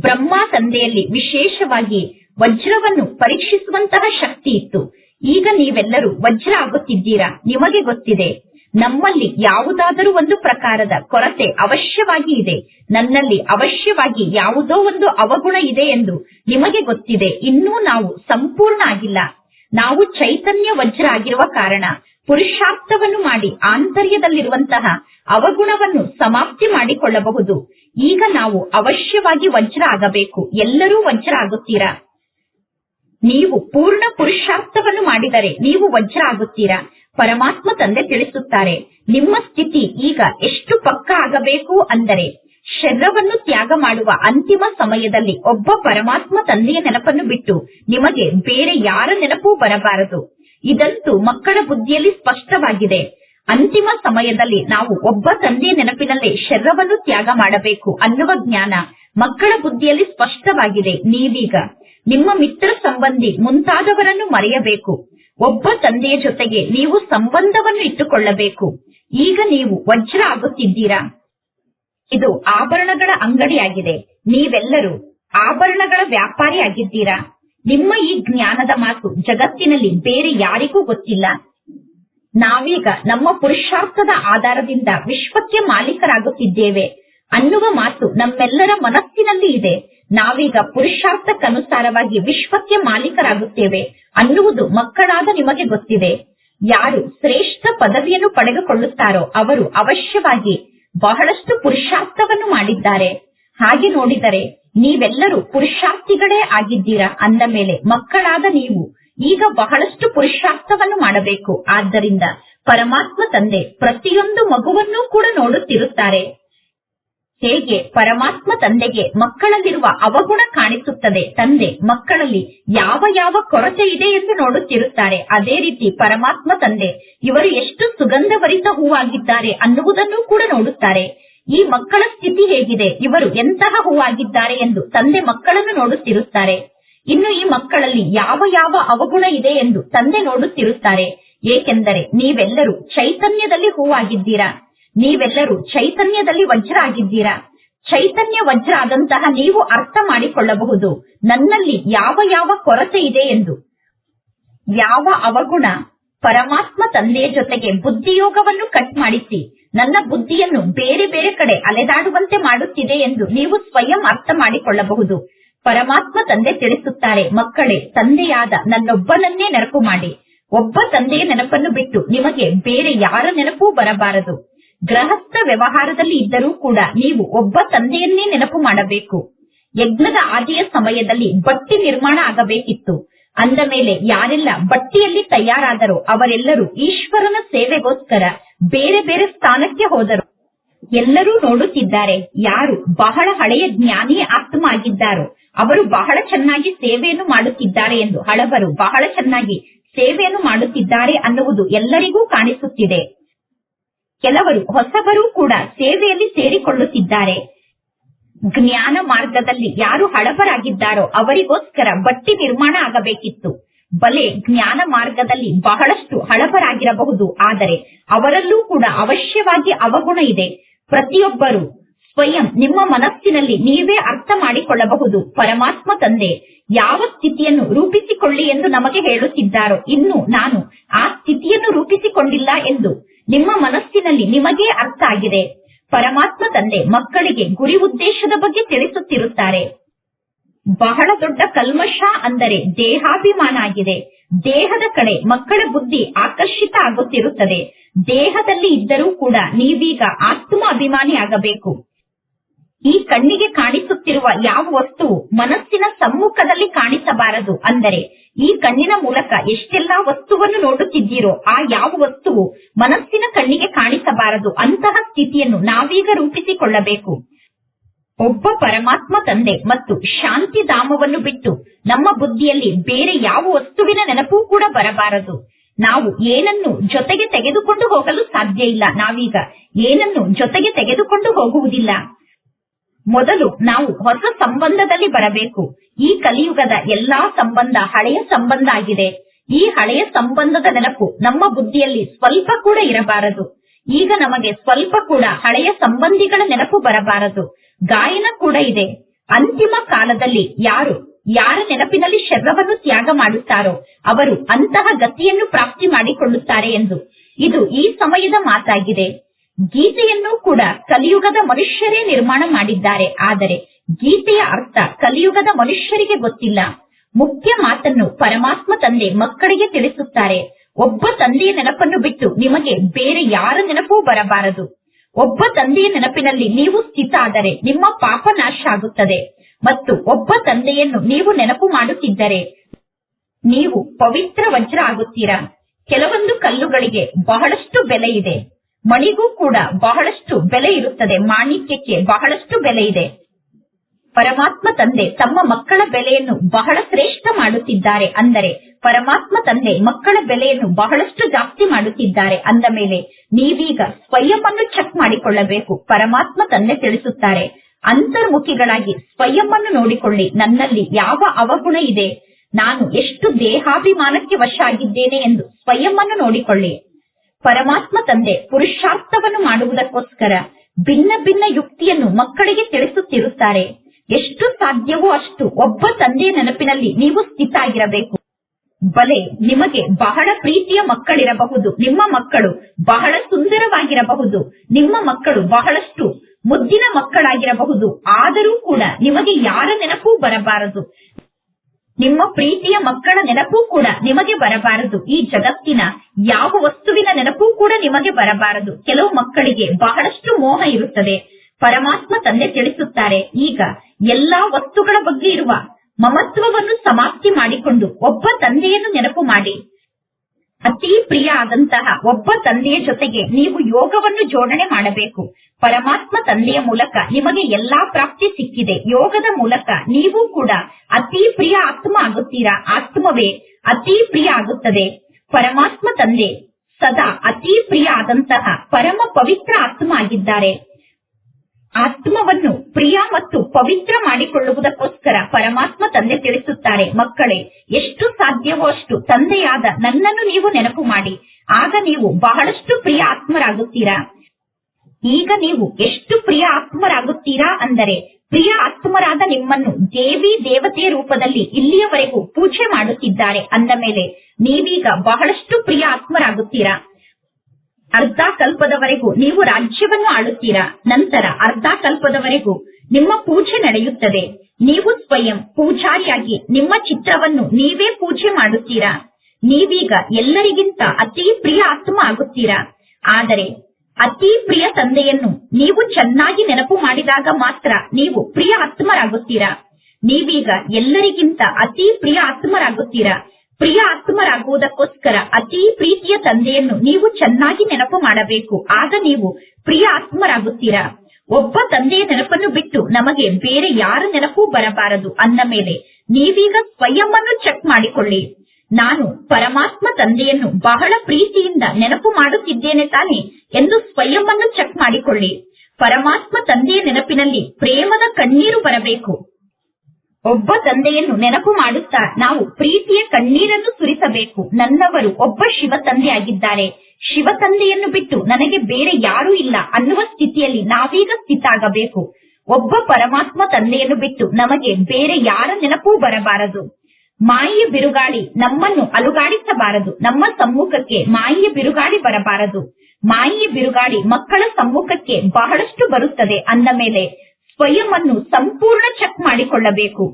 S1: ಬ್ರಹ್ಮ ತಂದೆಯಲ್ಲಿ ವಿಶೇಷವಾಗಿ ವಜ್ರವನ್ನು ಪರೀಕ್ಷಿಸುವಂತಹ ಶಕ್ತಿ ಇತ್ತು. ಈಗ ನೀವೆಲ್ಲರೂ ವಜ್ರ ಆಗುತ್ತಿದ್ದೀರಾ? ನಿಮಗೆ ಗೊತ್ತಿದೆ. ನಮ್ಮಲ್ಲಿ ಯಾವುದಾದರೂ ಒಂದು ಪ್ರಕಾರದ ಕೊರತೆ ಅವಶ್ಯವಾಗಿ ಇದೆ. ನನ್ನಲ್ಲಿ ಅವಶ್ಯವಾಗಿ ಯಾವುದೋ ಒಂದು ಅವಗುಣ ಇದೆ ಎಂದು ನಿಮಗೆ ಗೊತ್ತಿದೆ. ಇನ್ನೂ ನಾವು ಸಂಪೂರ್ಣ ಆಗಿಲ್ಲ. ನಾವು ಚೈತನ್ಯ ವಜ್ರ ಆಗಿರುವ ಕಾರಣ ಪುರುಷಾರ್ಥವನ್ನು ಮಾಡಿ ಆಂತರ್ಯದಲ್ಲಿರುವಂತಹ ಅವಗುಣವನ್ನು ಸಮಾಪ್ತಿ ಮಾಡಿಕೊಳ್ಳಬಹುದು. ಈಗ ನಾವು ಅವಶ್ಯವಾಗಿ ವಜ್ರ ಆಗಬೇಕು ಎಲ್ಲರೂ ವಜ್ರ ಆಗುತ್ತೀರಾ ನೀವು ಪೂರ್ಣ ಪುರುಷಾರ್ಥವನ್ನು ಮಾಡಿದರೆ ನೀವು ವಜ್ರ ಆಗುತ್ತೀರಾ ಪರಮಾತ್ಮ ತಂದೆ ತಿಳಿಸುತ್ತಾರೆ, ನಿಮ್ಮ ಸ್ಥಿತಿ ಈಗ ಎಷ್ಟು ಪಕ್ಕ ಆಗಬೇಕು ಅಂದರೆ ಶರೀರವನ್ನು ತ್ಯಾಗ ಮಾಡುವ ಅಂತಿಮ ಸಮಯದಲ್ಲಿ ಒಬ್ಬ ಪರಮಾತ್ಮ ತಂದೆಯ ನೆನಪನ್ನು ಬಿಟ್ಟು ನಿಮಗೆ ಬೇರೆ ಯಾರ ನೆನಪೂ ಬರಬಾರದು. ಇದಂತೂ ಮಕ್ಕಳ ಬುದ್ಧಿಯಲ್ಲಿ ಸ್ಪಷ್ಟವಾಗಿದೆ. ಅಂತಿಮ ಸಮಯದಲ್ಲಿ ನಾವು ಒಬ್ಬ ತಂದೆ ನೆನಪಿನಲ್ಲಿ ಶರೀರವನ್ನು ತ್ಯಾಗ ಮಾಡಬೇಕು ಅನ್ನುವ ಜ್ಞಾನ ಮಕ್ಕಳ ಬುದ್ಧಿಯಲ್ಲಿ ಸ್ಪಷ್ಟವಾಗಿದೆ. ನೀವೀಗ ನಿಮ್ಮ ಮಿತ್ರ ಸಂಬಂಧಿ ಮುಂತಾದವರನ್ನು ಮರೆಯಬೇಕು. ಒಬ್ಬ ತಂದೆಯ ಜೊತೆಗೆ ನೀವು ಸಂಬಂಧವನ್ನು ಇಟ್ಟುಕೊಳ್ಳಬೇಕು. ಈಗ ನೀವು ವಜ್ರ ಆಗುತ್ತಿದ್ದೀರಾ? ಇದು ಆಭರಣಗಳ ಅಂಗಡಿಯಾಗಿದೆ. ನೀವೆಲ್ಲರೂ ಆಭರಣಗಳ ವ್ಯಾಪಾರಿ ಆಗಿದ್ದೀರಾ ನಿಮ್ಮ ಈ ಜ್ಞಾನದ ಮಾತು ಜಗತ್ತಿನಲ್ಲಿ ಬೇರೆ ಯಾರಿಗೂ ಗೊತ್ತಿಲ್ಲ. ನಾವೀಗ ನಮ್ಮ ಪುರುಷಾರ್ಥದ ಆಧಾರದಿಂದ ವಿಶ್ವಕ್ಕೆ ಮಾಲೀಕರಾಗುತ್ತಿದ್ದೇವೆ ಅನ್ನುವ ಮಾತು ನಮ್ಮೆಲ್ಲರ ಮನಸ್ಸಿನಲ್ಲಿ ಇದೆ. ನಾವೀಗ ಪುರುಷಾರ್ಥಕ್ಕನುಸಾರವಾಗಿ ವಿಶ್ವಕ್ಕೆ ಮಾಲೀಕರಾಗುತ್ತೇವೆ ಅನ್ನುವುದು ಮಕ್ಕಳಾದ ನಿಮಗೆ ಗೊತ್ತಿದೆ. ಯಾರು ಶ್ರೇಷ್ಠ ಪದವಿಯನ್ನು ಪಡೆದುಕೊಳ್ಳುತ್ತಾರೋ ಅವರು ಅವಶ್ಯವಾಗಿ ಬಹಳಷ್ಟು ಪುರುಷಾರ್ಥವನ್ನು ಮಾಡಿದ್ದಾರೆ. ಹಾಗೆ ನೋಡಿದರೆ ನೀವೆಲ್ಲರೂ ಪುರುಷಾರ್ಥಿಗಳೇ ಆಗಿದ್ದೀರಾ ಅಂದ ಮೇಲೆ, ಮಕ್ಕಳಾದ ನೀವು ಈಗ ಬಹಳಷ್ಟು ಪುರುಷಾರ್ಥವನ್ನು ಮಾಡಬೇಕು. ಆದ್ದರಿಂದ ಪರಮಾತ್ಮ ತಂದೆ ಪ್ರತಿಯೊಂದು ಮಗುವನ್ನೂ ಕೂಡ ನೋಡುತ್ತಿರುತ್ತಾರೆ. ಹೇಗೆ ಪರಮಾತ್ಮ ತಂದೆಗೆ ಮಕ್ಕಳಲ್ಲಿರುವ ಅವಗುಣ ಕಾಣಿಸುತ್ತದೆ, ತಂದೆ ಮಕ್ಕಳಲ್ಲಿ ಯಾವ ಯಾವ ಕೊರತೆ ಇದೆ ಎಂದು ನೋಡುತ್ತಿರುತ್ತಾರೆ. ಅದೇ ರೀತಿ ಪರಮಾತ್ಮ ತಂದೆ ಇವರು ಎಷ್ಟು ಸುಗಂಧಭರಿತ ಹೂವಾಗಿದ್ದಾರೆ ಅನ್ನುವುದನ್ನು ಕೂಡ ನೋಡುತ್ತಾರೆ. ಈ ಮಕ್ಕಳ ಸ್ಥಿತಿ ಹೇಗಿದೆ? ಇವರು ಎಂತಹ ಹೂವಾಗಿದ್ದಾರೆ ಎಂದು ತಂದೆ ಮಕ್ಕಳನ್ನು ನೋಡುತ್ತಿರುತ್ತಾರೆ. ಇನ್ನು ಈ ಮಕ್ಕಳಲ್ಲಿ ಯಾವ ಯಾವ ಅವಗುಣ ಇದೆ ಎಂದು ತಂದೆ ನೋಡುತ್ತಿರುತ್ತಾರೆ. ಏಕೆಂದರೆ ನೀವೆಲ್ಲರೂ ಚೈತನ್ಯದಲ್ಲಿ ಹೂವಾಗಿದ್ದೀರಾ? ನೀವೆಲ್ಲರೂ ಚೈತನ್ಯದಲ್ಲಿ ವಜ್ರ ಆಗಿದ್ದೀರಾ ಚೈತನ್ಯ ವಜ್ರ ಆದಂತಹ ನೀವು ಅರ್ಥ ಮಾಡಿಕೊಳ್ಳಬಹುದು. ನನ್ನಲ್ಲಿ ಯಾವ ಯಾವ ಕೊರತೆ ಇದೆ ಎಂದು. ಯಾವ ಅವಗುಣ? ಪರಮಾತ್ಮ ತಂದೆಯ ಜೊತೆಗೆ ಬುದ್ಧಿಯೋಗವನ್ನು ಕಟ್ ಮಾಡಿಸಿ. ನನ್ನ ಬುದ್ಧಿಯನ್ನು ಬೇರೆ ಬೇರೆ ಕಡೆ ಅಲೆದಾಡುವಂತೆ ಮಾಡುತ್ತಿದೆ ಎಂದು ನೀವು ಸ್ವಯಂ ಅರ್ಥ ಮಾಡಿಕೊಳ್ಳಬಹುದು ಪರಮಾತ್ಮ ತಂದೆ ತಿಳಿಸುತ್ತಾರೆ, ಮಕ್ಕಳೇ, ತಂದೆಯಾದ ನನ್ನೊಬ್ಬನನ್ನೇ ನೆನಪು ಮಾಡಿ. ಒಬ್ಬ ತಂದೆಯ ನೆನಪನ್ನು ಬಿಟ್ಟು ನಿಮಗೆ ಬೇರೆ ಯಾರ ನೆನಪೂ ಬರಬಾರದು. ಗೃಹಸ್ಥ ವ್ಯವಹಾರದಲ್ಲಿ ಇದ್ದರೂ ಕೂಡ ನೀವು ಒಬ್ಬ ತಂದೆಯನ್ನೇ ನೆನಪು ಮಾಡಬೇಕು. ಯಜ್ಞದ ಆದಿಯ ಸಮಯದಲ್ಲಿ ಬಟ್ಟಿ ನಿರ್ಮಾಣ ಆಗಬೇಕಿತ್ತು. ಅಂದ ಮೇಲೆ ಯಾರೆಲ್ಲ ಬಟ್ಟಿಯಲ್ಲಿ ತಯಾರಾದರೋ ಅವರೆಲ್ಲರೂ ಈಶ್ವರನ ಸೇವೆಗೋಸ್ಕರ ಬೇರೆ ಬೇರೆ ಸ್ಥಾನಕ್ಕೆ ಹೋದರು. ಎಲ್ಲರೂ ನೋಡುತ್ತಿದ್ದಾರೆ ಯಾರು ಬಹಳ ಹಳೆಯ ಜ್ಞಾನಿ ಆತ್ಮ ಆಗಿದ್ದಾರೋ ಅವರು ಬಹಳ ಚೆನ್ನಾಗಿ ಸೇವೆಯನ್ನು ಮಾಡುತ್ತಿದ್ದಾರೆ ಎಂದು ಹಳಬರು ಬಹಳ ಚೆನ್ನಾಗಿ ಸೇವೆಯನ್ನು ಮಾಡುತ್ತಿದ್ದಾರೆ ಅನ್ನುವುದು ಎಲ್ಲರಿಗೂ ಕಾಣಿಸುತ್ತಿದೆ. ಕೆಲವರು ಹೊಸಬರು ಕೂಡ ಸೇವೆಯಲ್ಲಿ ಸೇರಿಕೊಳ್ಳುತ್ತಿದ್ದಾರೆ. ಜ್ಞಾನ ಮಾರ್ಗದಲ್ಲಿ ಯಾರು ಹಳಬರಾಗಿದ್ದಾರೋ ಅವರಿಗೋಸ್ಕರ ಬಟ್ಟಿ ನಿರ್ಮಾಣ ಆಗಬೇಕಿತ್ತು. ಬಲೆ ಜ್ಞಾನ ಮಾರ್ಗದಲ್ಲಿ ಬಹಳಷ್ಟು ಹಳಬರಾಗಿರಬಹುದು ಆದರೆ ಅವರಲ್ಲೂ ಕೂಡ ಅವಶ್ಯವಾಗಿ ಅವಗುಣ ಇದೆ. ಪ್ರತಿಯೊಬ್ಬರು ಸ್ವಯಂ ನಿಮ್ಮ ಮನಸ್ಸಿನಲ್ಲಿ ನೀವೇ ಅರ್ಥ ಮಾಡಿಕೊಳ್ಳಬಹುದು. ಪರಮಾತ್ಮ ತಂದೆ, ಯಾವ ಸ್ಥಿತಿಯನ್ನು ರೂಪಿಸಿಕೊಳ್ಳಿ ಎಂದು ನಮಗೆ ಹೇಳುತ್ತಿದ್ದಾರೋ ಇನ್ನು ನಾನು ಆ ಸ್ಥಿತಿಯನ್ನು ರೂಪಿಸಿಕೊಂಡಿಲ್ಲ ಎಂದು ನಿಮ್ಮ ಮನಸ್ಸಿನಲ್ಲಿ ನಿಮಗೇ ಅರ್ಥ ಆಗಿದೆ. ಪರಮಾತ್ಮ ತಂದೆ ಮಕ್ಕಳಿಗೆ ಗುರಿ ಉದ್ದೇಶದ ಬಗ್ಗೆ ತಿಳಿಸುತ್ತಿರುತ್ತಾರೆ. ಬಹಳ ದೊಡ್ಡ ಕಲ್ಮಶ ಅಂದರೆ ದೇಹಾಭಿಮಾನ ಆಗಿದೆ. ದೇಹದ ಕಡೆ ಮಕ್ಕಳ ಬುದ್ಧಿ ಆಕರ್ಷಿತ ಆಗುತ್ತಿರುತ್ತದೆ. ದೇಹದಲ್ಲಿ ಇದ್ದರೂ ಕೂಡ ನೀವೀಗ ಆತ್ಮ ಅಭಿಮಾನಿ ಆಗಬೇಕು. ಈ ಕಣ್ಣಿಗೆ ಕಾಣಿಸುತ್ತಿರುವ ಯಾವ ವಸ್ತುವು ಮನಸ್ಸಿನ ಸಮ್ಮುಖದಲ್ಲಿ ಕಾಣಿಸಬಾರದು ಅಂದರೆ ಈ ಕಣ್ಣಿನ ಮೂಲಕ ಎಷ್ಟೆಲ್ಲಾ ವಸ್ತುವನ್ನು ನೋಡುತ್ತಿದ್ದೀರೋ ಆ ಯಾವ ವಸ್ತುವು ಮನಸ್ಸಿನ ಕಣ್ಣಿಗೆ ಕಾಣಿಸಬಾರದು ಅಂತಹ ಸ್ಥಿತಿಯನ್ನು ನಾವೀಗ ರೂಪಿಸಿಕೊಳ್ಳಬೇಕು. ಒಬ್ಬ ಪರಮಾತ್ಮ ತಂದೆ ಮತ್ತು ಶಾಂತಿ ಧಾಮವನ್ನು ಬಿಟ್ಟು ನಮ್ಮ ಬುದ್ಧಿಯಲ್ಲಿ ಬೇರೆ ಯಾವ ವಸ್ತುವಿನ ನೆನಪೂ ಕೂಡ ಬರಬಾರದು. ನಾವು ಏನನ್ನು ಜೊತೆಗೆ ತೆಗೆದುಕೊಂಡು ಹೋಗಲು ಸಾಧ್ಯ ಇಲ್ಲ ನಾವೀಗ. ಏನನ್ನು ಜೊತೆಗೆ ತೆಗೆದುಕೊಂಡು ಹೋಗುವುದಿಲ್ಲ. ಮೊದಲು ನಾವು ಹೊಸ ಸಂಬಂಧದಲ್ಲಿ ಬರಬೇಕು. ಈ ಕಲಿಯುಗದ ಎಲ್ಲಾ ಸಂಬಂಧ ಹಳೆಯ ಸಂಬಂಧ ಆಗಿದೆ. ಈ ಹಳೆಯ ಸಂಬಂಧದ ನೆನಪು ನಮ್ಮ ಬುದ್ಧಿಯಲ್ಲಿ ಸ್ವಲ್ಪ ಕೂಡ ಇರಬಾರದು. ಈಗ ನಮಗೆ ಸ್ವಲ್ಪ ಕೂಡ ಹಳೆಯ ಸಂಬಂಧಿಗಳ ನೆನಪು ಬರಬಾರದು. ಗಾಯನ ಕೂಡ ಇದೆ. ಅಂತಿಮ ಕಾಲದಲ್ಲಿ ಯಾರು, ಯಾರ ನೆನಪಿನಲ್ಲಿ ಶರೀರವನ್ನು ತ್ಯಾಗ ಮಾಡುತ್ತಾರೋ ಅವರು ಅಂತಹ ಗತಿಯನ್ನು ಪ್ರಾಪ್ತಿ ಮಾಡಿಕೊಳ್ಳುತ್ತಾರೆ ಎಂದು. ಇದು ಈ ಸಮಯದ ಮಾತಾಗಿದೆ. ಗೀತೆಯನ್ನು ಕೂಡ ಕಲಿಯುಗದ ಮನುಷ್ಯರೇ ನಿರ್ಮಾಣ ಮಾಡಿದ್ದಾರೆ. ಆದರೆ ಗೀತೆಯ ಅರ್ಥ ಕಲಿಯುಗದ ಮನುಷ್ಯರಿಗೆ ಗೊತ್ತಿಲ್ಲ. ಮುಖ್ಯ ಮಾತನ್ನು ಪರಮಾತ್ಮ ತಂದೆ ಮಕ್ಕಳಿಗೆ ತಿಳಿಸುತ್ತಾರೆ. ಒಬ್ಬ ತಂದೆಯ ನೆನಪನ್ನು ಬಿಟ್ಟು ನಿಮಗೆ ಬೇರೆ ಯಾರ ನೆನಪೂ ಬರಬಾರದು. ಒಬ್ಬ ತಂದೆಯ ನೆನಪಿನಲ್ಲಿ ನೀವು ಸ್ಥಿತ ಆದರೆ ನಿಮ್ಮ ಪಾಪ ನಾಶ ಆಗುತ್ತದೆ. ಮತ್ತು ಒಬ್ಬ ತಂದೆಯನ್ನು ನೀವು ನೆನಪು ಮಾಡುತ್ತಿದ್ದರೆ ನೀವು ಪವಿತ್ರ ವಜ್ರ ಆಗುತ್ತೀರಾ? ಕೆಲವೊಂದು ಕಲ್ಲುಗಳಿಗೆ ಬಹಳಷ್ಟು ಬೆಲೆ ಇದೆ. ಮಣಿಗೂ ಕೂಡ ಬಹಳಷ್ಟು ಬೆಲೆ ಇರುತ್ತದೆ. ಮಾಣಿಕ್ಯಕ್ಕೆ ಬಹಳಷ್ಟು ಬೆಲೆ ಇದೆ. ಪರಮಾತ್ಮ ತಂದೆ ತಮ್ಮ ಮಕ್ಕಳ ಬೆಲೆಯನ್ನು ಬಹಳ ಶ್ರೇಷ್ಠ ಮಾಡುತ್ತಿದ್ದಾರೆ ಅಂದರೆ ಪರಮಾತ್ಮ ತಂದೆ ಮಕ್ಕಳ ಬೆಲೆಯನ್ನು ಬಹಳಷ್ಟು ಜಾಸ್ತಿ ಮಾಡುತ್ತಿದ್ದಾರೆ ಅಂದ ಮೇಲೆ ನೀವೀಗ ಸ್ವಯಂ ಅನ್ನು ಚೆಕ್ ಮಾಡಿಕೊಳ್ಳಬೇಕು. ಪರಮಾತ್ಮ ತಂದೆ ತಿಳಿಸುತ್ತಾರೆ, ಅಂತರ್ಮುಖಿಗಳಾಗಿ ಸ್ವಯಂ ಅನ್ನು ನೋಡಿಕೊಳ್ಳಿ. ನನ್ನಲ್ಲಿ ಯಾವ ಅವಗುಣ ಇದೆ? ನಾನು ಎಷ್ಟು ದೇಹಾಭಿಮಾನಕ್ಕೆ ವಶ ಆಗಿದ್ದೇನೆ ಎಂದು ಸ್ವಯಂ ಅನ್ನು ನೋಡಿಕೊಳ್ಳಿ. ಪರಮಾತ್ಮ ತಂದೆ ಪುರುಷಾರ್ಥವನ್ನು ಮಾಡುವುದಕ್ಕೋಸ್ಕರ ಭಿನ್ನ ಭಿನ್ನ ಯುಕ್ತಿಯನ್ನು ಮಕ್ಕಳಿಗೆ ತಿಳಿಸುತ್ತಿರುತ್ತಾರೆ. ಎಷ್ಟು ಸಾಧ್ಯವೋ ಅಷ್ಟು ಒಬ್ಬ ತಂದೆಯ ನೆನಪಿನಲ್ಲಿ ನೀವು ಸ್ಥಿತ ಆಗಿರಬೇಕು. ಬಲೆ ನಿಮಗೆ ಬಹಳ ಪ್ರೀತಿಯ ಮಕ್ಕಳಿರಬಹುದು. ನಿಮ್ಮ ಮಕ್ಕಳು ಬಹಳ ಸುಂದರವಾಗಿರಬಹುದು. ನಿಮ್ಮ ಮಕ್ಕಳು ಬಹಳಷ್ಟು ಮುದ್ದಿನ ಮಕ್ಕಳಾಗಿರಬಹುದು. ಆದರೂ ಕೂಡ ನಿಮಗೆ ಯಾರ ನೆನಪೂ ಬರಬಾರದು. ನಿಮ್ಮ ಪ್ರೀತಿಯ ಮಕ್ಕಳ ನೆನಪೂ ಕೂಡ ನಿಮಗೆ ಬರಬಾರದು. ಈ ಜಗತ್ತಿನ ಯಾವ ವಸ್ತುವಿನ ನೆನಪೂ ಕೂಡ ನಿಮಗೆ ಬರಬಾರದು. ಕೆಲವು ಮಕ್ಕಳಿಗೆ ಬಹಳಷ್ಟು ಮೋಹ ಇರುತ್ತದೆ. ಪರಮಾತ್ಮ ತಂದೆ ತಿಳಿಸುತ್ತಾರೆ, ಈಗ ಎಲ್ಲಾ ವಸ್ತುಗಳ ಬಗ್ಗೆ ಇರುವ ಮಮತ್ವವನ್ನು ಸಮಾಪ್ತಿ ಮಾಡಿಕೊಂಡು ಒಬ್ಬ ತಂದೆಯನ್ನು ನೆನಪು ಮಾಡಿ. ಅತಿ ಪ್ರಿಯ ಆದಂತಹ ಒಬ್ಬ ತಂದೆಯ ಜೊತೆಗೆ ನೀವು ಯೋಗವನ್ನು ಜೋಡಣೆ ಮಾಡಬೇಕು. ಪರಮಾತ್ಮ ತಂದೆಯ ಮೂಲಕ ನಿಮಗೆ ಎಲ್ಲಾ ಪ್ರಾಪ್ತಿ ಸಿಕ್ಕಿದೆ. ಯೋಗದ ಮೂಲಕ ನೀವು ಕೂಡ ಅತಿ ಪ್ರಿಯ ಆತ್ಮ ಆಗುತ್ತೀರಾ? ಆತ್ಮವೇ ಅತಿ ಪ್ರಿಯ ಆಗುತ್ತದೆ. ಪರಮಾತ್ಮ ತಂದೆ ಸದಾ ಅತಿ ಪ್ರಿಯ ಆದಂತಹ ಪರಮ ಪವಿತ್ರ ಆತ್ಮ ಆಗಿದ್ದಾರೆ. ಆತ್ಮವನ್ನು ಪ್ರಿಯ ಮತ್ತು ಪವಿತ್ರ ಮಾಡಿಕೊಳ್ಳುವುದಕ್ಕೋಸ್ಕರ ಪರಮಾತ್ಮ ತಂದೆ ತಿಳಿಸುತ್ತಾರೆ, ಮಕ್ಕಳೇ, ಎಷ್ಟು ಸಾಧ್ಯವೋ ಅಷ್ಟು ತಂದೆಯಾದ ನನ್ನನ್ನು ನೀವು ನೆನಪು ಮಾಡಿ. ಆಗ ನೀವು ಬಹಳಷ್ಟು ಪ್ರಿಯ ಆತ್ಮರಾಗುತ್ತೀರಾ? ಈಗ ನೀವು ಎಷ್ಟು ಪ್ರಿಯ ಆತ್ಮರಾಗುತ್ತೀರಾ ಅಂದರೆ, ಪ್ರಿಯ ಆತ್ಮರಾದ ನಿಮ್ಮನ್ನು ದೇವಿ ದೇವತೆ ರೂಪದಲ್ಲಿ ಇಲ್ಲಿಯವರೆಗೂ ಪೂಜೆ ಮಾಡುತ್ತಿದ್ದಾರೆ ಅಂದ ಮೇಲೆ ನೀವೀಗ ಬಹಳಷ್ಟು ಪ್ರಿಯ ಆತ್ಮರಾಗುತ್ತೀರಾ? ಅರ್ಧ ಕಲ್ಪದವರೆಗೂ ನೀವು ರಾಜ್ಯವನ್ನು ಆಳುತ್ತೀರಾ? ನಂತರ ಅರ್ಧ ಕಲ್ಪದವರೆಗೂ ನಿಮ್ಮ ಪೂಜೆ ನಡೆಯುತ್ತದೆ. ನೀವು ಸ್ವಯಂ ಪೂಜಾರಿಯಾಗಿ ನಿಮ್ಮ ಚಿತ್ರವನ್ನು ನೀವೇ ಪೂಜೆ ಮಾಡುತ್ತೀರಾ? ನೀವೀಗ ಎಲ್ಲರಿಗಿಂತ ಅತಿ ಪ್ರಿಯ ಆತ್ಮ ಆಗುತ್ತೀರಾ? ಆದರೆ ಅತಿ ಪ್ರಿಯ ತಂದೆಯನ್ನು ನೀವು ಚೆನ್ನಾಗಿ ನೆನಪು ಮಾಡಿದಾಗ ಮಾತ್ರ ನೀವು ಪ್ರಿಯ ಆತ್ಮರಾಗುತ್ತೀರಾ? ನೀವೀಗ ಎಲ್ಲರಿಗಿಂತ ಅತಿ ಪ್ರಿಯ ಆತ್ಮರಾಗುತ್ತೀರಾ? ಪ್ರಿಯ ಆತ್ಮರಾಗುವುದಕ್ಕೋಸ್ಕರ ಅತಿ ಪ್ರೀತಿಯ ತಂದೆಯನ್ನು ನೀವು ಚೆನ್ನಾಗಿ ನೆನಪು ಮಾಡಬೇಕು. ಆಗ ನೀವು ಪ್ರಿಯ ಆತ್ಮರಾಗುತ್ತೀರಾ? ಒಬ್ಬ ತಂದೆಯ ನೆನಪನ್ನು ಬಿಟ್ಟು ನಮಗೆ ಬೇರೆ ಯಾರ ನೆನಪೂ ಬರಬಾರದು ಅಂದ ಮೇಲೆ ನೀವೀಗ ಸ್ವಯಂ ಚೆಕ್ ಮಾಡಿಕೊಳ್ಳಿ. ನಾನು ಪರಮಾತ್ಮ ತಂದೆಯನ್ನು ಬಹಳ ಪ್ರೀತಿಯಿಂದ ನೆನಪು ಮಾಡುತ್ತಿದ್ದೇನೆ ತಾನೆ ಎಂದು ಸ್ವಯಂ ಚೆಕ್ ಮಾಡಿಕೊಳ್ಳಿ. ಪರಮಾತ್ಮ ತಂದೆಯ ನೆನಪಿನಲ್ಲಿ ಪ್ರೇಮದ ಕಣ್ಣೀರು ಬರಬೇಕು. ಒಬ್ಬ ತಂದೆಯನ್ನು ನೆನಪು ಮಾಡುತ್ತಾ ನಾವು ಪ್ರೀತಿಯ ಕಣ್ಣೀರನ್ನು ಸುರಿಸಬೇಕು. ನನ್ನವರು ಒಬ್ಬ ಶಿವ ತಂದೆಯಾಗಿದ್ದಾರೆ ಶಿವ ತಂದೆಯನ್ನು ಬಿಟ್ಟು ನನಗೆ ಬೇರೆ ಯಾರೂ ಇಲ್ಲ ಅನ್ನುವ ಸ್ಥಿತಿಯಲ್ಲಿ ನಾವೀಗ ಸ್ಥಿತಾಗಬೇಕು. ಒಬ್ಬ ಪರಮಾತ್ಮ ತಂದೆಯನ್ನು ಬಿಟ್ಟು ನಮಗೆ ಬೇರೆ ಯಾರ ನೆನಪೂ ಬರಬಾರದು. ಮಾಯಿಯ ಬಿರುಗಾಳಿ ನಮ್ಮನ್ನು ಅಲುಗಾಡಿಸಬಾರದು. ನಮ್ಮ ಸಮ್ಮುಖಕ್ಕೆ ಮಾಯಿಯ ಬಿರುಗಾಳಿ ಬರಬಾರದು. ಮಾಯಿಯ ಬಿರುಗಾಳಿ ಮಕ್ಕಳ ಸಮ್ಮುಖಕ್ಕೆ ಬಹಳಷ್ಟು ಬರುತ್ತದೆ ಅಂದ ಮೇಲೆ ಸ್ವಯಂ ಅನ್ನು ಸಂಪೂರ್ಣ ಚೆಕ್ ಮಾಡಿಕೊಳ್ಳಬೇಕು.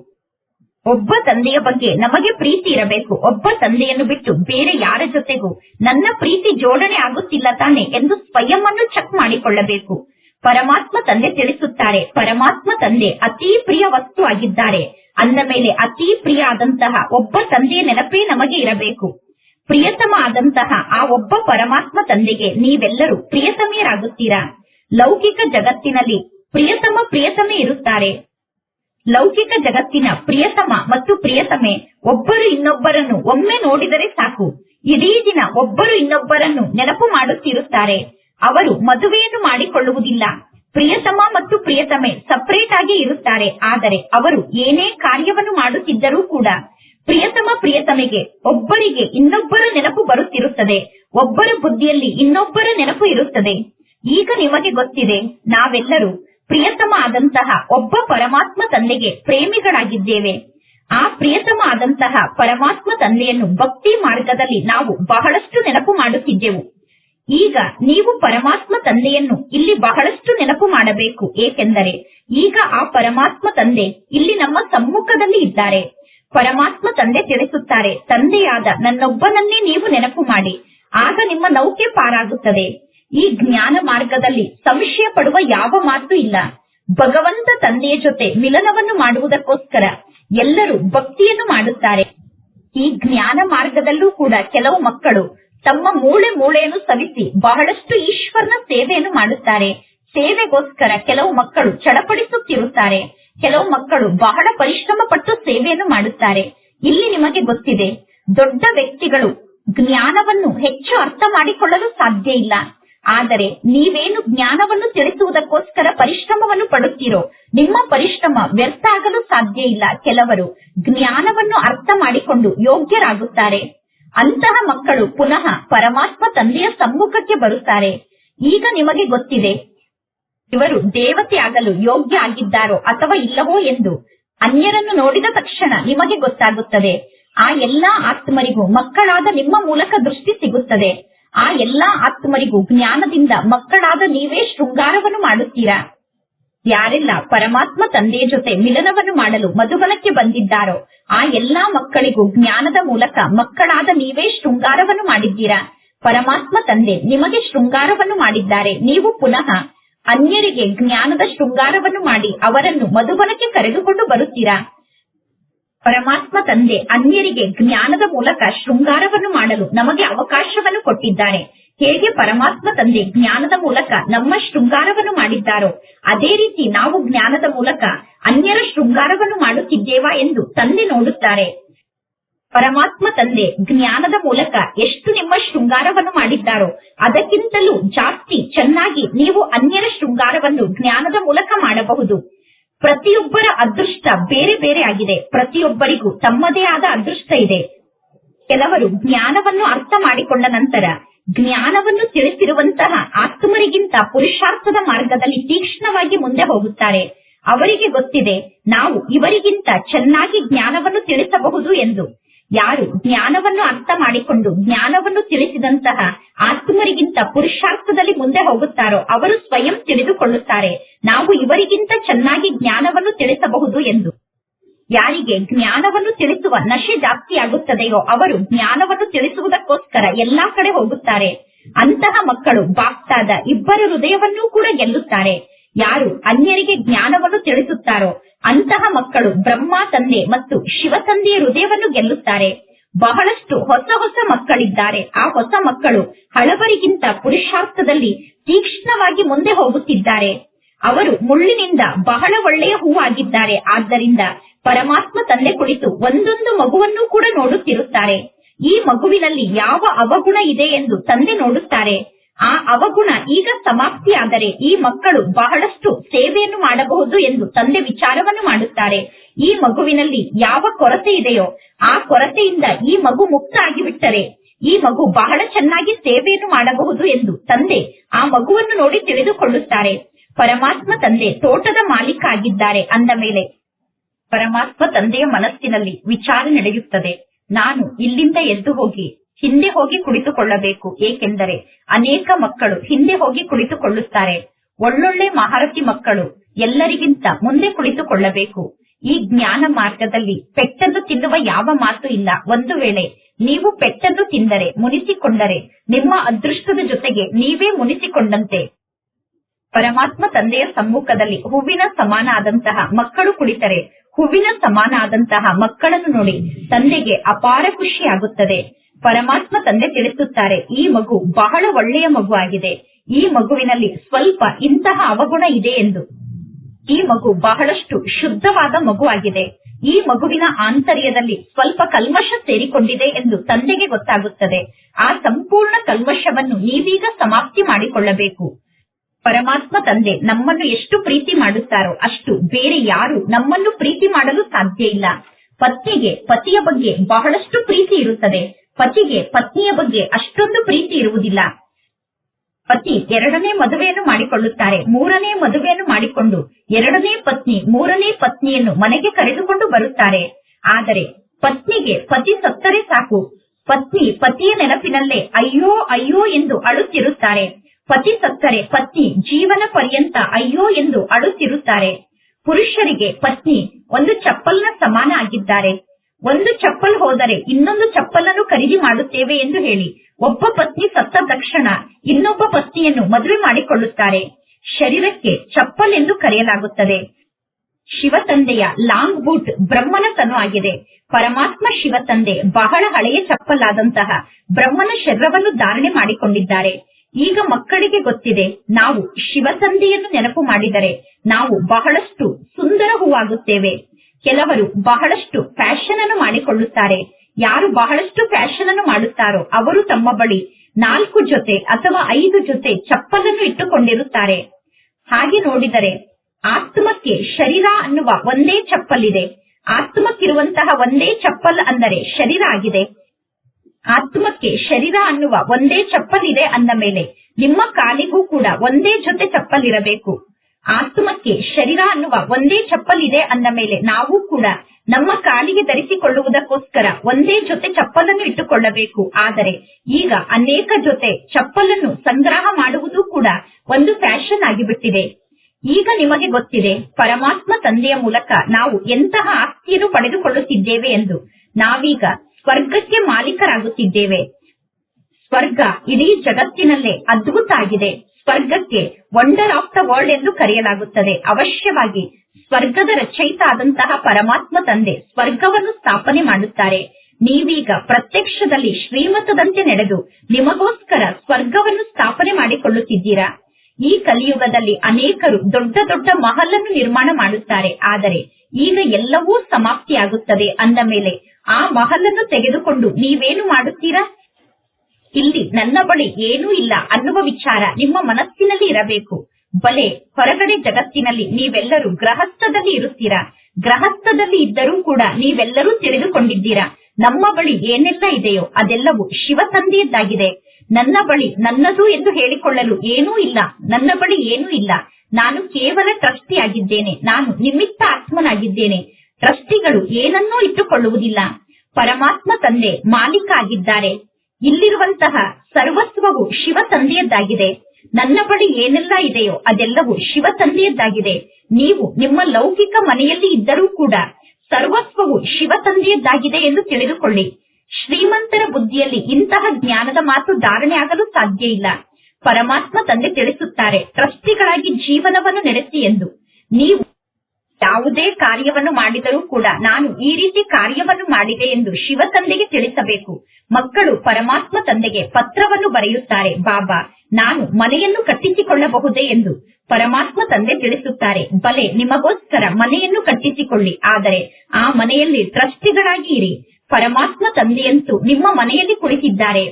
S1: ಒಬ್ಬ ತಂದೆಯ ಬಗ್ಗೆ ನಮಗೆ ಪ್ರೀತಿ ಇರಬೇಕು. ಒಬ್ಬ ತಂದೆಯನ್ನು ಬಿಟ್ಟು ಬೇರೆ ಯಾರ ಜೊತೆಗೂ ನನ್ನ ಪ್ರೀತಿ ಜೋಡಣೆ ಆಗುತ್ತಿಲ್ಲ ತಾನೆ ಎಂದು ಸ್ವಯಂ ಅನ್ನು ಚೆಕ್ ಮಾಡಿಕೊಳ್ಳಬೇಕು. ಪರಮಾತ್ಮ ತಂದೆ ತಿಳಿಸುತ್ತಾರೆ. ಪರಮಾತ್ಮ ತಂದೆ ಅತಿ ಪ್ರಿಯ ವಸ್ತು ಆಗಿದ್ದಾರೆ. ಅಂದ ಮೇಲೆ ಅತಿ ಪ್ರಿಯ ಆದಂತಹ ಒಬ್ಬ ತಂದೆಯ ನೆನಪೇ ನಮಗೆ ಇರಬೇಕು. ಪ್ರಿಯತಮ ಆದಂತಹ ಆ ಒಬ್ಬ ಪರಮಾತ್ಮ ತಂದೆಗೆ ನೀವೆಲ್ಲರೂ ಪ್ರಿಯತಮೆಯರಾಗುತ್ತೀರಾ? ಲೌಕಿಕ ಜಗತ್ತಿನಲ್ಲಿ ಪ್ರಿಯತಮ ಪ್ರಿಯತಮೆ ಇರುತ್ತಾರೆ. ಲೌಕಿಕ ಜಗತ್ತಿನ ಪ್ರಿಯತಮ ಮತ್ತು ಪ್ರಿಯತಮೆ ಒಬ್ಬರು ಇನ್ನೊಬ್ಬರನ್ನು ಒಮ್ಮೆ ನೋಡಿದರೆ ಸಾಕು. ಇಡೀ ದಿನ ಒಬ್ಬರು ಇನ್ನೊಬ್ಬರನ್ನು ನೆನಪು ಮಾಡುತ್ತಿರುತ್ತಾರೆ. ಅವರು ಮದುವೆಯನ್ನು ಮಾಡಿಕೊಳ್ಳುವುದಿಲ್ಲ. ಪ್ರಿಯತಮ ಮತ್ತು ಪ್ರಿಯತಮೆ ಸಪರೇಟ್ ಆಗಿ ಇರುತ್ತಾರೆ. ಆದರೆ ಅವರು ಏನೇ ಕಾರ್ಯವನ್ನು ಮಾಡುತ್ತಿದ್ದರೂ ಕೂಡ ಪ್ರಿಯತಮ ಪ್ರಿಯತಮೆಗೆ ಒಬ್ಬರಿಗೆ ಇನ್ನೊಬ್ಬರ ನೆನಪು ಬರುತ್ತಿರುತ್ತದೆ. ಒಬ್ಬರ ಬುದ್ಧಿಯಲ್ಲಿ ಇನ್ನೊಬ್ಬರ ನೆನಪು ಇರುತ್ತದೆ. ಈಗ ನಿಮಗೆ ಗೊತ್ತಿದೆ, ನಾವೆಲ್ಲರೂ ಪ್ರಿಯತಮ ಆದಂತಹ ಒಬ್ಬ ಪರಮಾತ್ಮ ತಂದೆಗೆ ಪ್ರೇಮಿಗಳಾಗಿದ್ದೇವೆ. ಆ ಪ್ರಿಯತಮ ಆದಂತಹ ಪರಮಾತ್ಮ ತಂದೆಯನ್ನು ಭಕ್ತಿ ಮಾರ್ಗದಲ್ಲಿ ನಾವು ಬಹಳಷ್ಟು ನೆನಪು ಮಾಡುತ್ತಿದ್ದೆವು. ಈಗ ನೀವು ಪರಮಾತ್ಮ ತಂದೆಯನ್ನು ಇಲ್ಲಿ ಬಹಳಷ್ಟು ನೆನಪು ಮಾಡಬೇಕು. ಏಕೆಂದರೆ ಈಗ ಆ ಪರಮಾತ್ಮ ತಂದೆ ಇಲ್ಲಿ ನಮ್ಮ ಸಮ್ಮುಖದಲ್ಲಿ ಇದ್ದಾರೆ. ಪರಮಾತ್ಮ ತಂದೆ ತಿಳಿಸುತ್ತಾರೆ, ತಂದೆಯಾದ ನನ್ನೊಬ್ಬನನ್ನೇ ನೀವು ನೆನಪು ಮಾಡಿ. ಆಗ ನಿಮ್ಮ ನೌಕೆ ಪಾರಾಗುತ್ತದೆ. ಈ ಜ್ಞಾನ ಮಾರ್ಗದಲ್ಲಿ ಸಂಶಯ ಪಡುವ ಯಾವ ಮಾತು ಇಲ್ಲ. ಭಗವಂತ ತಂದೆಯ ಜೊತೆ ಮಿಲನವನ್ನು ಮಾಡುವುದಕ್ಕೋಸ್ಕರ ಎಲ್ಲರೂ ಭಕ್ತಿಯನ್ನು ಮಾಡುತ್ತಾರೆ. ಈ ಜ್ಞಾನ ಮಾರ್ಗದಲ್ಲೂ ಕೂಡ ಕೆಲವು ಮಕ್ಕಳು ತಮ್ಮ ಮೂಳೆ ಮೂಳೆಯನ್ನು ಸವಿಸಿ ಬಹಳಷ್ಟು ಈಶ್ವರನ ಸೇವೆಯನ್ನು ಮಾಡುತ್ತಾರೆ. ಸೇವೆಗೋಸ್ಕರ ಕೆಲವು ಮಕ್ಕಳು ಚಡಪಡಿಸುತ್ತಿರುತ್ತಾರೆ. ಕೆಲವು ಮಕ್ಕಳು ಬಹಳ ಪರಿಶ್ರಮ ಪಟ್ಟು ಸೇವೆಯನ್ನು ಮಾಡುತ್ತಾರೆ. ಇಲ್ಲಿ ನಿಮಗೆ ಗೊತ್ತಿದೆ, ದೊಡ್ಡ ವ್ಯಕ್ತಿಗಳು ಜ್ಞಾನವನ್ನು ಹೆಚ್ಚು ಅರ್ಥ ಮಾಡಿಕೊಳ್ಳಲು ಸಾಧ್ಯ ಇಲ್ಲ. ಆದರೆ ನೀವೇನು ಜ್ಞಾನವನ್ನು ತಿಳಿಸುವುದಕ್ಕೋಸ್ಕರ ಪರಿಶ್ರಮವನ್ನು ಪಡುತ್ತೀರೋ, ನಿಮ್ಮ ಪರಿಶ್ರಮ ವ್ಯರ್ಥ ಆಗಲು ಸಾಧ್ಯ ಇಲ್ಲ. ಕೆಲವರು ಜ್ಞಾನವನ್ನು ಅರ್ಥ ಮಾಡಿಕೊಂಡು ಯೋಗ್ಯರಾಗುತ್ತಾರೆ. ಅಂತಹ ಮಕ್ಕಳು ಪುನಃ ಪರಮಾತ್ಮ ತಂದೆಯ ಸಮ್ಮುಖಕ್ಕೆ ಬರುತ್ತಾರೆ. ಈಗ ನಿಮಗೆ ಗೊತ್ತಿದೆ, ಇವರು ದೇವತೆ ಆಗಲು ಯೋಗ್ಯ ಆಗಿದ್ದಾರೋ ಅಥವಾ ಇಲ್ಲವೋ ಎಂದು. ಅನ್ಯರನ್ನು ನೋಡಿದ ತಕ್ಷಣ ನಿಮಗೆ ಗೊತ್ತಾಗುತ್ತದೆ. ಆ ಎಲ್ಲಾ ಆತ್ಮರಿಗೂ ಮಕ್ಕಳಾದ ನಿಮ್ಮ ಮೂಲಕ ದೃಷ್ಟಿ ಸಿಗುತ್ತದೆ. ಆ ಎಲ್ಲಾ ಆತ್ಮರಿಗೂ ಜ್ಞಾನದಿಂದ ಮಕ್ಕಳಾದ ನೀವೇ ಶೃಂಗಾರವನ್ನು ಮಾಡುತ್ತೀರಾ? ಯಾರೆಲ್ಲ ಪರಮಾತ್ಮ ತಂದೆಯ ಜೊತೆ ಮಿಲನವನ್ನು ಮಾಡಲು ಮಧುಬನಕ್ಕೆ ಬಂದಿದ್ದಾರೋ, ಆ ಎಲ್ಲಾ ಮಕ್ಕಳಿಗೂ ಜ್ಞಾನದ ಮೂಲಕ ಮಕ್ಕಳಾದ ನೀವೇ ಶೃಂಗಾರವನ್ನು ಮಾಡಿದ್ದೀರಾ? ಪರಮಾತ್ಮ ತಂದೆ ನಿಮಗೆ ಶೃಂಗಾರವನ್ನು ಮಾಡಿದ್ದಾರೆ, ನೀವು ಪುನಃ ಅನ್ಯರಿಗೆ ಜ್ಞಾನದ ಶೃಂಗಾರವನ್ನು ಮಾಡಿ ಅವರನ್ನು ಮಧುಬನಕ್ಕೆ ಕರೆದುಕೊಂಡು ಬರುತ್ತೀರಾ? ಪರಮಾತ್ಮ ತಂದೆ ಅನ್ಯರಿಗೆ ಜ್ಞಾನದ ಮೂಲಕ ಶೃಂಗಾರವನ್ನು ಮಾಡಲು ನಮಗೆ ಅವಕಾಶವನ್ನು ಕೊಟ್ಟಿದ್ದಾರೆ ಹೇಗೆ ಪರಮಾತ್ಮ ತಂದೆ ಜ್ಞಾನದ ಮೂಲಕ ನಮ್ಮ ಶೃಂಗಾರವನ್ನು ಮಾಡಿದ್ದಾರೋ, ಅದೇ ರೀತಿ ನಾವು ಜ್ಞಾನದ ಮೂಲಕ ಅನ್ಯರ ಶೃಂಗಾರವನ್ನು ಮಾಡುತ್ತಿದ್ದೇವಾ ಎಂದು ತಂದೆ ನೋಡುತ್ತಾರೆ. ಪರಮಾತ್ಮ ತಂದೆ ಜ್ಞಾನದ ಮೂಲಕ ಎಷ್ಟು ನಿಮ್ಮ ಶೃಂಗಾರವನ್ನು ಮಾಡಿದ್ದಾರೋ, ಅದಕ್ಕಿಂತಲೂ ಜಾಸ್ತಿ ಚೆನ್ನಾಗಿ ನೀವು ಅನ್ಯರ ಶೃಂಗಾರವನ್ನು ಜ್ಞಾನದ ಮೂಲಕ ಮಾಡಬಹುದು. ಪ್ರತಿಯೊಬ್ಬರ ಅದೃಷ್ಟ ಬೇರೆ ಬೇರೆ ಆಗಿದೆ. ಪ್ರತಿಯೊಬ್ಬರಿಗೂ ತಮ್ಮದೇ ಆದ ಅದೃಷ್ಟ ಇದೆ. ಕೆಲವರು ಜ್ಞಾನವನ್ನು ಅರ್ಥ ಮಾಡಿಕೊಂಡ ನಂತರ ಜ್ಞಾನವನ್ನು ತಿಳಿಸಿರುವಂತಹ ಆತ್ಮರಿಗಿಂತ ಪುರುಷಾರ್ಥದ ಮಾರ್ಗದಲ್ಲಿ ತೀಕ್ಷ್ಣವಾಗಿ ಮುಂದೆ ಹೋಗುತ್ತಾರೆ. ಅವರಿಗೆ ಗೊತ್ತಿದೆ, ನಾವು ಇವರಿಗಿಂತ ಚೆನ್ನಾಗಿ ಜ್ಞಾನವನ್ನು ತಿಳಿಸಬಹುದು ಎಂದು. ಯಾರು ಜ್ಞಾನವನ್ನು ಅರ್ಥ ಮಾಡಿಕೊಂಡು ಜ್ಞಾನವನ್ನು ತಿಳಿಸಿದಂತಹ ಆತ್ಮರಿಗಿಂತ ಪುರುಷಾರ್ಥದಲ್ಲಿ ಮುಂದೆ ಹೋಗುತ್ತಾರೋ ಅವರು ಸ್ವಯಂ ತಿಳಿದುಕೊಳ್ಳುತ್ತಾರೆ. ನಾವು ಇವರಿಗಿಂತ ಚೆನ್ನಾಗಿ ಜ್ಞಾನವನ್ನು ತಿಳಿಸಬಹುದು ಎಂದು. ಯಾರಿಗೆ ಜ್ಞಾನವನ್ನು ತಿಳಿಸುವ ನಶೆ ಜಾಸ್ತಿಯಾಗುತ್ತದೆಯೋ ಅವರು ಜ್ಞಾನವನ್ನು ತಿಳಿಸುವುದಕ್ಕೋಸ್ಕರ ಎಲ್ಲಾ ಕಡೆ ಹೋಗುತ್ತಾರೆ. ಅಂತಹ ಮಕ್ಕಳು ಬಾಪ್ತಾದ ಇಬ್ಬರ ಹೃದಯವನ್ನೂ ಕೂಡ ಗೆಲ್ಲುತ್ತಾರೆ. ಯಾರು ಅನ್ಯರಿಗೆ ಜ್ಞಾನವನ್ನು ತಿಳಿಸುತ್ತಾರೋ ಅಂತಹ ಮಕ್ಕಳು ಬ್ರಹ್ಮ ತಂದೆ ಮತ್ತು ಶಿವ ತಂದೆಯ ಹೃದಯವನ್ನು ಗೆಲ್ಲುತ್ತಾರೆ. ಬಹಳಷ್ಟು ಹೊಸ ಹೊಸ ಮಕ್ಕಳಿದ್ದಾರೆ. ಆ ಹೊಸ ಮಕ್ಕಳು ಹಳಬರಿಗಿಂತ ಪುರುಷಾರ್ಥದಲ್ಲಿ ತೀಕ್ಷ್ಣವಾಗಿ ಮುಂದೆ ಹೋಗುತ್ತಿದ್ದಾರೆ. ಅವರು ಮುಳ್ಳಿನಿಂದ ಬಹಳ ಒಳ್ಳೆಯ ಹೂವಾಗಿದ್ದಾರೆ. ಆದ್ದರಿಂದ ಪರಮಾತ್ಮ ತಂದೆ ಕುಳಿತು ಒಂದೊಂದು ಮಗುವನ್ನು ಕೂಡ ನೋಡುತ್ತಿರುತ್ತಾರೆ. ಈ ಮಗುವಿನಲ್ಲಿ ಯಾವ ಅವಗುಣ ಇದೆ ಎಂದು ತಂದೆ ನೋಡುತ್ತಾರೆ. ಆ ಅವಗುಣ ಈಗ ಸಮಾಪ್ತಿಯಾದರೆ ಈ ಮಕ್ಕಳು ಬಹಳಷ್ಟು ಸೇವೆಯನ್ನು ಮಾಡಬಹುದು ಎಂದು ತಂದೆ ವಿಚಾರವನ್ನು ಮಾಡುತ್ತಾರೆ. ಈ ಮಗುವಿನಲ್ಲಿ ಯಾವ ಕೊರತೆ ಇದೆಯೋ, ಆ ಕೊರತೆಯಿಂದ ಈ ಮಗು ಮುಕ್ತ ಆಗಿಬಿಟ್ಟರೆ ಈ ಮಗು ಬಹಳ ಚೆನ್ನಾಗಿ ಸೇವೆಯನ್ನು ಮಾಡಬಹುದು ಎಂದು ತಂದೆ ಆ ಮಗುವನ್ನು ನೋಡಿ ತಿಳಿದುಕೊಳ್ಳುತ್ತಾರೆ. ಪರಮಾತ್ಮ ತಂದೆ ತೋಟದ ಮಾಲೀಕ ಆಗಿದ್ದಾರೆ ಅಂದ ಮೇಲೆ ಪರಮಾತ್ಮ ತಂದೆಯ ಮನಸ್ಸಿನಲ್ಲಿ ವಿಚಾರ ನಡೆಯುತ್ತದೆ. ನಾನು ಇಲ್ಲಿಂದ ಎದ್ದು ಹೋಗಿ ಹಿಂದೆ ಹೋಗಿ ಕುಳಿತುಕೊಳ್ಳಬೇಕು. ಏಕೆಂದರೆ ಅನೇಕ ಮಕ್ಕಳು ಹಿಂದೆ ಹೋಗಿ ಕುಳಿತುಕೊಳ್ಳುತ್ತಾರೆ. ಒಳ್ಳೊಳ್ಳೆ ಮಹಾರಥಿ ಮಕ್ಕಳು ಎಲ್ಲರಿಗಿಂತ ಮುಂದೆ ಕುಳಿತುಕೊಳ್ಳಬೇಕು. ಈ ಜ್ಞಾನ ಮಾರ್ಗದಲ್ಲಿ ಪೆಟ್ಟದ್ದು ತಿನ್ನುವ ಯಾವ ಮಾತು ಇಲ್ಲ. ಒಂದು ವೇಳೆ ನೀವು ಪೆಟ್ಟದ್ದು ತಿಂದರೆ, ಮುನಿಸಿಕೊಂಡರೆ, ನಿಮ್ಮ ಅದೃಷ್ಟದ ಜೊತೆಗೆ ನೀವೇ ಮುನಿಸಿಕೊಂಡಂತೆ. ಪರಮಾತ್ಮ ತಂದೆಯ ಸಮ್ಮುಖದಲ್ಲಿ ಹೂವಿನ ಸಮಾನ ಆದಂತಹ ಮಕ್ಕಳು ಕುಳಿತರೆ. ಹೂವಿನ ಆದಂತಹ ಮಕ್ಕಳನ್ನು ನೋಡಿ ತಂದೆಗೆ ಅಪಾರ ಖುಷಿಯಾಗುತ್ತದೆ. ಪರಮಾತ್ಮ ತಂದೆ ತಿಳಿಸುತ್ತಾರೆ, ಈ ಮಗು ಬಹಳ ಒಳ್ಳೆಯ ಮಗು ಆಗಿದೆ ಈ ಮಗುವಿನಲ್ಲಿ ಸ್ವಲ್ಪ ಇಂತಹ ಅವಗುಣ ಇದೆ ಎಂದು. ಈ ಮಗು ಬಹಳಷ್ಟು ಶುದ್ಧವಾದ ಮಗು ಆಗಿದೆ ಈ ಮಗುವಿನ ಆಂತರ್ಯದಲ್ಲಿ ಸ್ವಲ್ಪ ಕಲ್ಮಶ ಸೇರಿಕೊಂಡಿದೆ ಎಂದು ತಂದೆಗೆ ಗೊತ್ತಾಗುತ್ತದೆ. ಆ ಸಂಪೂರ್ಣ ಕಲ್ಮಶವನ್ನು ನೀವೀಗ ಸಮಾಪ್ತಿ ಮಾಡಿಕೊಳ್ಳಬೇಕು. ಪರಮಾತ್ಮ ತಂದೆ ನಮ್ಮನ್ನು ಎಷ್ಟು ಪ್ರೀತಿ ಮಾಡುತ್ತಾರೋ ಅಷ್ಟು ಬೇರೆ ಯಾರು ನಮ್ಮನ್ನು ಪ್ರೀತಿ ಮಾಡಲು ಸಾಧ್ಯ ಇಲ್ಲ. ಪತ್ನಿಗೆ, ಪತಿಯ ಬಗ್ಗೆ ಬಹಳಷ್ಟು ಪ್ರೀತಿ ಇರುತ್ತದೆ. ಪತಿಗೆ, ಪತ್ನಿಯ ಬಗ್ಗೆ ಅಷ್ಟೊಂದು ಪ್ರೀತಿ ಇರುವುದಿಲ್ಲ. ಪತಿ ಎರಡನೇ ಮದುವೆಯನ್ನು ಮಾಡಿಕೊಳ್ಳುತ್ತಾರೆ, ಮೂರನೇ ಮದುವೆಯನ್ನು ಮಾಡಿಕೊಂಡು ಎರಡನೇ ಪತ್ನಿ, ಮೂರನೇ ಪತ್ನಿಯನ್ನು ಮನೆಗೆ ಕರೆದುಕೊಂಡು ಬರುತ್ತಾರೆ. ಆದರೆ ಪತ್ನಿಗೆ, ಪತಿ ಸತ್ತರೆ ಸಾಕು. ಪತ್ನಿ, ಪತಿಯ ನೆನಪಿನಲ್ಲೇ ಅಯ್ಯೋ ಅಯ್ಯೋ ಎಂದು ಅಳುತ್ತಿರುತ್ತಾರೆ. ಪತಿ ಸತ್ತರೆ ಪತ್ನಿ ಜೀವನ ಪರ್ಯಂತ ಅಯ್ಯೋ ಎಂದು ಅಳುತ್ತಿರುತ್ತಾರೆ. ಪುರುಷರಿಗೆ ಪತ್ನಿ ಒಂದು ಚಪ್ಪಲ್ನ ಸಮಾನ ಆಗಿದ್ದಾರೆ. ಒಂದು ಚಪ್ಪಲ್ ಹೋದರೆ ಇನ್ನೊಂದು ಚಪ್ಪಲನ್ನು ಖರೀದಿ ಮಾಡುತ್ತೇವೆ ಎಂದು ಹೇಳಿ, ಒಬ್ಬ ಪತ್ನಿ ಸತ್ತ ತಕ್ಷಣ ಇನ್ನೊಬ್ಬ ಪತ್ನಿಯನ್ನು ಮದುವೆ ಮಾಡಿಕೊಳ್ಳುತ್ತಾರೆ. ಶರೀರಕ್ಕೆ ಚಪ್ಪಲ್ ಎಂದು ಕರೆಯಲಾಗುತ್ತದೆ. ಶಿವ ತಂದೆಯ ಲಾಂಗ್ ಬೂಟ್ ಬ್ರಹ್ಮನ ತನು ಆಗಿದೆ. ಪರಮಾತ್ಮ ಶಿವ ತಂದೆ ಬಹಳ ಹಳೆಯ ಚಪ್ಪಲಾದಂತಹ ಬ್ರಹ್ಮನ ಶರೀರವನ್ನು ಧಾರಣೆ ಮಾಡಿಕೊಂಡಿದ್ದಾರೆ. ಈಗ ಮಕ್ಕಳಿಗೆ ಗೊತ್ತಿದೆ, ನಾವು ಶಿವಸಂಧಿಯನ್ನು ನೆನಪು ಮಾಡಿದರೆ ನಾವು ಬಹಳಷ್ಟು ಸುಂದರ ಹೂವಾಗುತ್ತೇವೆ. ಕೆಲವರು ಬಹಳಷ್ಟು ಫ್ಯಾಷನ್ ಅನ್ನು ಮಾಡಿಕೊಳ್ಳುತ್ತಾರೆ. ಯಾರು ಬಹಳಷ್ಟು ಫ್ಯಾಷನ್ ಅನ್ನು ಮಾಡುತ್ತಾರೋ ಅವರು ತಮ್ಮ ಬಳಿ ನಾಲ್ಕು ಜೊತೆ ಅಥವಾ ಐದು ಜೊತೆ ಚಪ್ಪಲನ್ನು ಇಟ್ಟುಕೊಂಡಿರುತ್ತಾರೆ. ಹಾಗೆ ನೋಡಿದರೆ ಆತ್ಮಕ್ಕೆ ಶರೀರ ಅನ್ನುವ ಒಂದೇ ಚಪ್ಪಲ್ ಇದೆ ಆತ್ಮಕ್ಕಿರುವಂತಹ ಒಂದೇ ಚಪ್ಪಲ್ ಅಂದರೆ ಶರೀರ ಆಗಿದೆ. ಆತ್ಮಕ್ಕೆ ಶರೀರ ಅನ್ನುವ ಒಂದೇ ಚಪ್ಪಲಿದೆ ಅಂದ ಮೇಲೆ ನಿಮ್ಮ ಕಾಲಿಗೂ ಕೂಡ ಒಂದೇ ಜೊತೆ ಚಪ್ಪಲಿರಬೇಕು. ಆತ್ಮಕ್ಕೆ ಶರೀರ ಅನ್ನುವ ಒಂದೇ ಚಪ್ಪಲಿದೆ ಅಂದ ಮೇಲೆ ನಾವು ಕೂಡ ನಮ್ಮ ಕಾಲಿಗೆ ಧರಿಸಿಕೊಳ್ಳುವುದಕ್ಕೋಸ್ಕರ ಒಂದೇ ಜೊತೆ ಚಪ್ಪಲನ್ನು ಇಟ್ಟುಕೊಳ್ಳಬೇಕು. ಆದರೆ ಈಗ ಅನೇಕ ಜೊತೆ ಚಪ್ಪಲನ್ನು ಸಂಗ್ರಹ ಮಾಡುವುದು ಕೂಡ ಒಂದು ಫ್ಯಾಷನ್ ಆಗಿಬಿಟ್ಟಿದೆ. ಈಗ ನಿಮಗೆ ಗೊತ್ತಿದೆ, ಪರಮಾತ್ಮ ತಂದೆಯ ಮೂಲಕ ನಾವು ಎಂತಹ ಆಸ್ತಿಯನ್ನು ಪಡೆದುಕೊಳ್ಳುತ್ತಿದ್ದೇವೆ ಎಂದು. ನಾವೀಗ ಸ್ವರ್ಗಕ್ಕೆ ಮಾಲೀಕರಾಗುತ್ತಿದ್ದೇವೆ. ಸ್ವರ್ಗ ಇಡೀ ಜಗತ್ತಿನಲ್ಲೇ ಅದ್ಭುತ ಆಗಿದೆ ಸ್ವರ್ಗಕ್ಕೆ ವಂಡರ್ ಆಫ್ ದ ವರ್ಲ್ಡ್ ಎಂದು ಕರೆಯಲಾಗುತ್ತದೆ. ಅವಶ್ಯವಾಗಿ ಸ್ವರ್ಗದ ರಚಯಿತ ಆದಂತಹ ಪರಮಾತ್ಮ ತಂದೆ ಸ್ವರ್ಗವನ್ನು ಸ್ಥಾಪನೆ ಮಾಡುತ್ತಾರೆ. ನೀವೀಗ ಪ್ರತ್ಯಕ್ಷದಲ್ಲಿ ಶ್ರೀಮತದಂತೆ ನಡೆದು ನಿಮಗೋಸ್ಕರ ಸ್ವರ್ಗವನ್ನು ಸ್ಥಾಪನೆ ಮಾಡಿಕೊಳ್ಳುತ್ತಿದ್ದೀರಾ? ಈ ಕಲಿಯುಗದಲ್ಲಿ ಅನೇಕರು ದೊಡ್ಡ ದೊಡ್ಡ ಮಹಲನ್ನು ನಿರ್ಮಾಣ ಮಾಡುತ್ತಾರೆ. ಆದರೆ ಈಗ ಎಲ್ಲವೂ ಸಮಾಪ್ತಿಯಾಗುತ್ತದೆ ಅಂದ ಮೇಲೆ ಆ ಮಹಲನ್ನು ತೆಗೆದುಕೊಂಡು ನೀವೇನು ಮಾಡುತ್ತೀರಾ? ಇಲ್ಲಿ ನನ್ನ ಬಳಿ ಏನೂ ಇಲ್ಲ ಅನ್ನುವ ವಿಚಾರ ನಿಮ್ಮ ಮನಸ್ಸಿನಲ್ಲಿ ಇರಬೇಕು. ಬಲೆ, ಹೊರಗಡೆ ಜಗತ್ತಿನಲ್ಲಿ ನೀವೆಲ್ಲರೂ ಗೃಹಸ್ಥದಲ್ಲಿ ಇರುತ್ತೀರಾ? ಗೃಹಸ್ಥದಲ್ಲಿ ಇದ್ದರೂ ಕೂಡ ನೀವೆಲ್ಲರೂ ತಿಳಿದುಕೊಂಡಿದ್ದೀರಾ? ನಮ್ಮ ಬಳಿ ಏನೆಲ್ಲ ಇದೆಯೋ ಅದೆಲ್ಲವೂ ಶಿವ ತಂದೆಯದ್ದಾಗಿದೆ. ನನ್ನ ಬಳಿ ನನ್ನದು ಎಂದು ಹೇಳಿಕೊಳ್ಳಲು ಏನೂ ಇಲ್ಲ, ನನ್ನ ಬಳಿ ಏನೂ ಇಲ್ಲ. ನಾನು ಕೇವಲ ಟ್ರಸ್ಟಿ ಆಗಿದ್ದೇನೆ ನಾನು ನಿಮಿತ್ತ ಆತ್ಮನಾಗಿದ್ದೇನೆ. ಟ್ರಸ್ಟಿಗಳು ಏನನ್ನೂ ಇಟ್ಟುಕೊಳ್ಳುವುದಿಲ್ಲ. ಪರಮಾತ್ಮ ತಂದೆ ಮಾಲೀಕ ಆಗಿದ್ದಾರೆ ಇಲ್ಲಿರುವಂತಹ ಸರ್ವಸ್ವವು ಶಿವ ತಂದೆಯದ್ದಾಗಿದೆ ನನ್ನ ಬಳಿ ಏನೆಲ್ಲ ಇದೆಯೋ ಅದೆಲ್ಲವೂ ಶಿವ ತಂದೆಯದ್ದಾಗಿದೆ ನೀವು ನಿಮ್ಮ ಲೌಕಿಕ ಮನೆಯಲ್ಲಿ ಇದ್ದರೂ ಕೂಡ ಸರ್ವಸ್ವವು ಶಿವ ತಂದೆಯದ್ದಾಗಿದೆ ಎಂದು ತಿಳಿದುಕೊಳ್ಳಿ. ಶ್ರೀಮಂತರ ಬುದ್ಧಿಯಲ್ಲಿ ಇಂತಹ ಜ್ಞಾನದ ಮಾತು ಧಾರಣೆ ಆಗಲು ಸಾಧ್ಯ ಇಲ್ಲ. ಪರಮಾತ್ಮ ತಂದೆ ತಿಳಿಸುತ್ತಾರೆ, ಟ್ರಸ್ಟಿಗಳಾಗಿ ಜೀವನವನ್ನು ನಡೆಸಿ ಎಂದು. ನೀವು ಯಾವುದೇ ಕಾರ್ಯವನ್ನು ಮಾಡಿದರೂ ಕೂಡ ನಾನು ಈ ರೀತಿ ಕಾರ್ಯವನ್ನು ಮಾಡಿದೆ ಎಂದು ಶಿವ ತಂದೆಗೆ ತಿಳಿಸಬೇಕು. ಮಕ್ಕಳು ಪರಮಾತ್ಮ ತಂದೆಗೆ ಪತ್ರವನ್ನು ಬರೆಯುತ್ತಾರೆ, ಬಾಬಾ, ನಾನು ಮನೆಯನ್ನು ಕಟ್ಟಿಸಿಕೊಳ್ಳಬಹುದೇ? ಎಂದು ಪರಮಾತ್ಮ ತಂದೆ ತಿಳಿಸುತ್ತಾರೆ, ಬಲೆ, ನಿಮಗೋಸ್ಕರ ಮನೆಯನ್ನು ಕಟ್ಟಿಸಿಕೊಳ್ಳಿ, ಆದರೆ ಆ ಮನೆಯಲ್ಲಿ ಟ್ರಸ್ಟಿಗಳಾಗಿ ಇರಿ. ಪರಮಾತ್ಮ ತಂದೆಯಂತೂ ನಿಮ್ಮ ಮನೆಯಲ್ಲಿ ಕುಳಿತಿದ್ದಾರೆ.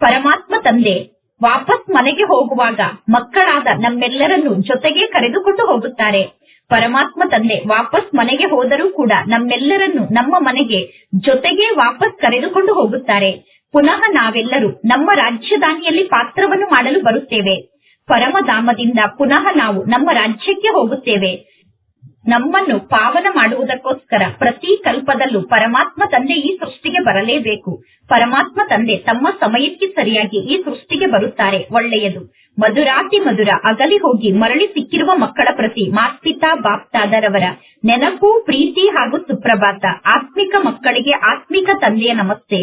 S1: ಪರಮಾತ್ಮ ತಂದೆ ವಾಪಸ್ ಮನೆಗೆ ಹೋಗುವಾಗ ಮಕ್ಕಳಾದ ನಮ್ಮೆಲ್ಲರನ್ನು ಜೊತೆಗೆ ಕರೆದುಕೊಂಡು ಹೋಗುತ್ತಾರೆ. ಪರಮಾತ್ಮ ತಂದೆ ವಾಪಸ್ ಮನೆಗೆ ಹೋದರೂ ಕೂಡ ನಮ್ಮೆಲ್ಲರನ್ನು ನಮ್ಮ ಮನೆಗೆ ಜೊತೆಗೆ ವಾಪಸ್ ಕರೆದುಕೊಂಡು ಹೋಗುತ್ತಾರೆ. ಪುನಃ ನಾವೆಲ್ಲರೂ ನಮ್ಮ ರಾಜ್ಯದಾನಿಯಲ್ಲಿ ಪಾತ್ರವನ್ನು ಮಾಡಲು ಬರುತ್ತೇವೆ. ಪರಮಧಾಮದಿಂದ ಪುನಃ ನಾವು ನಮ್ಮ ರಾಜ್ಯಕ್ಕೆ ಹೋಗುತ್ತೇವೆ. ನಮ್ಮನ್ನು ಪಾವನ ಮಾಡುವುದಕ್ಕೋಸ್ಕರ ಪ್ರತಿ ಕಲ್ಪದಲ್ಲೂ ಪರಮಾತ್ಮ ತಂದೆ ಈ ಸೃಷ್ಟಿಗೆ ಬರಲೇಬೇಕು. ಪರಮಾತ್ಮ ತಂದೆ ತಮ್ಮ ಸಮಯಕ್ಕೆ ಸರಿಯಾಗಿ ಈ ಸೃಷ್ಟಿಗೆ ಬರುತ್ತಾರೆ. ಒಳ್ಳೆಯದು. ಮಧುರಾತಿ ಮಧುರ ಅಗಲಿ ಹೋಗಿ ಮರಳಿ ಸಿಕ್ಕಿರುವ ಮಕ್ಕಳ ಪ್ರತಿ ಮಾಸ್ಪಿತಾ ಬಾಪ್ತಾದರವರ ನೆನಪು, ಪ್ರೀತಿ ಹಾಗೂ ಸುಪ್ರಭಾತ. ಆತ್ಮಿಕ ಮಕ್ಕಳಿಗೆ ಆತ್ಮಿಕ ತಂದೆಯ ನಮಸ್ತೆ.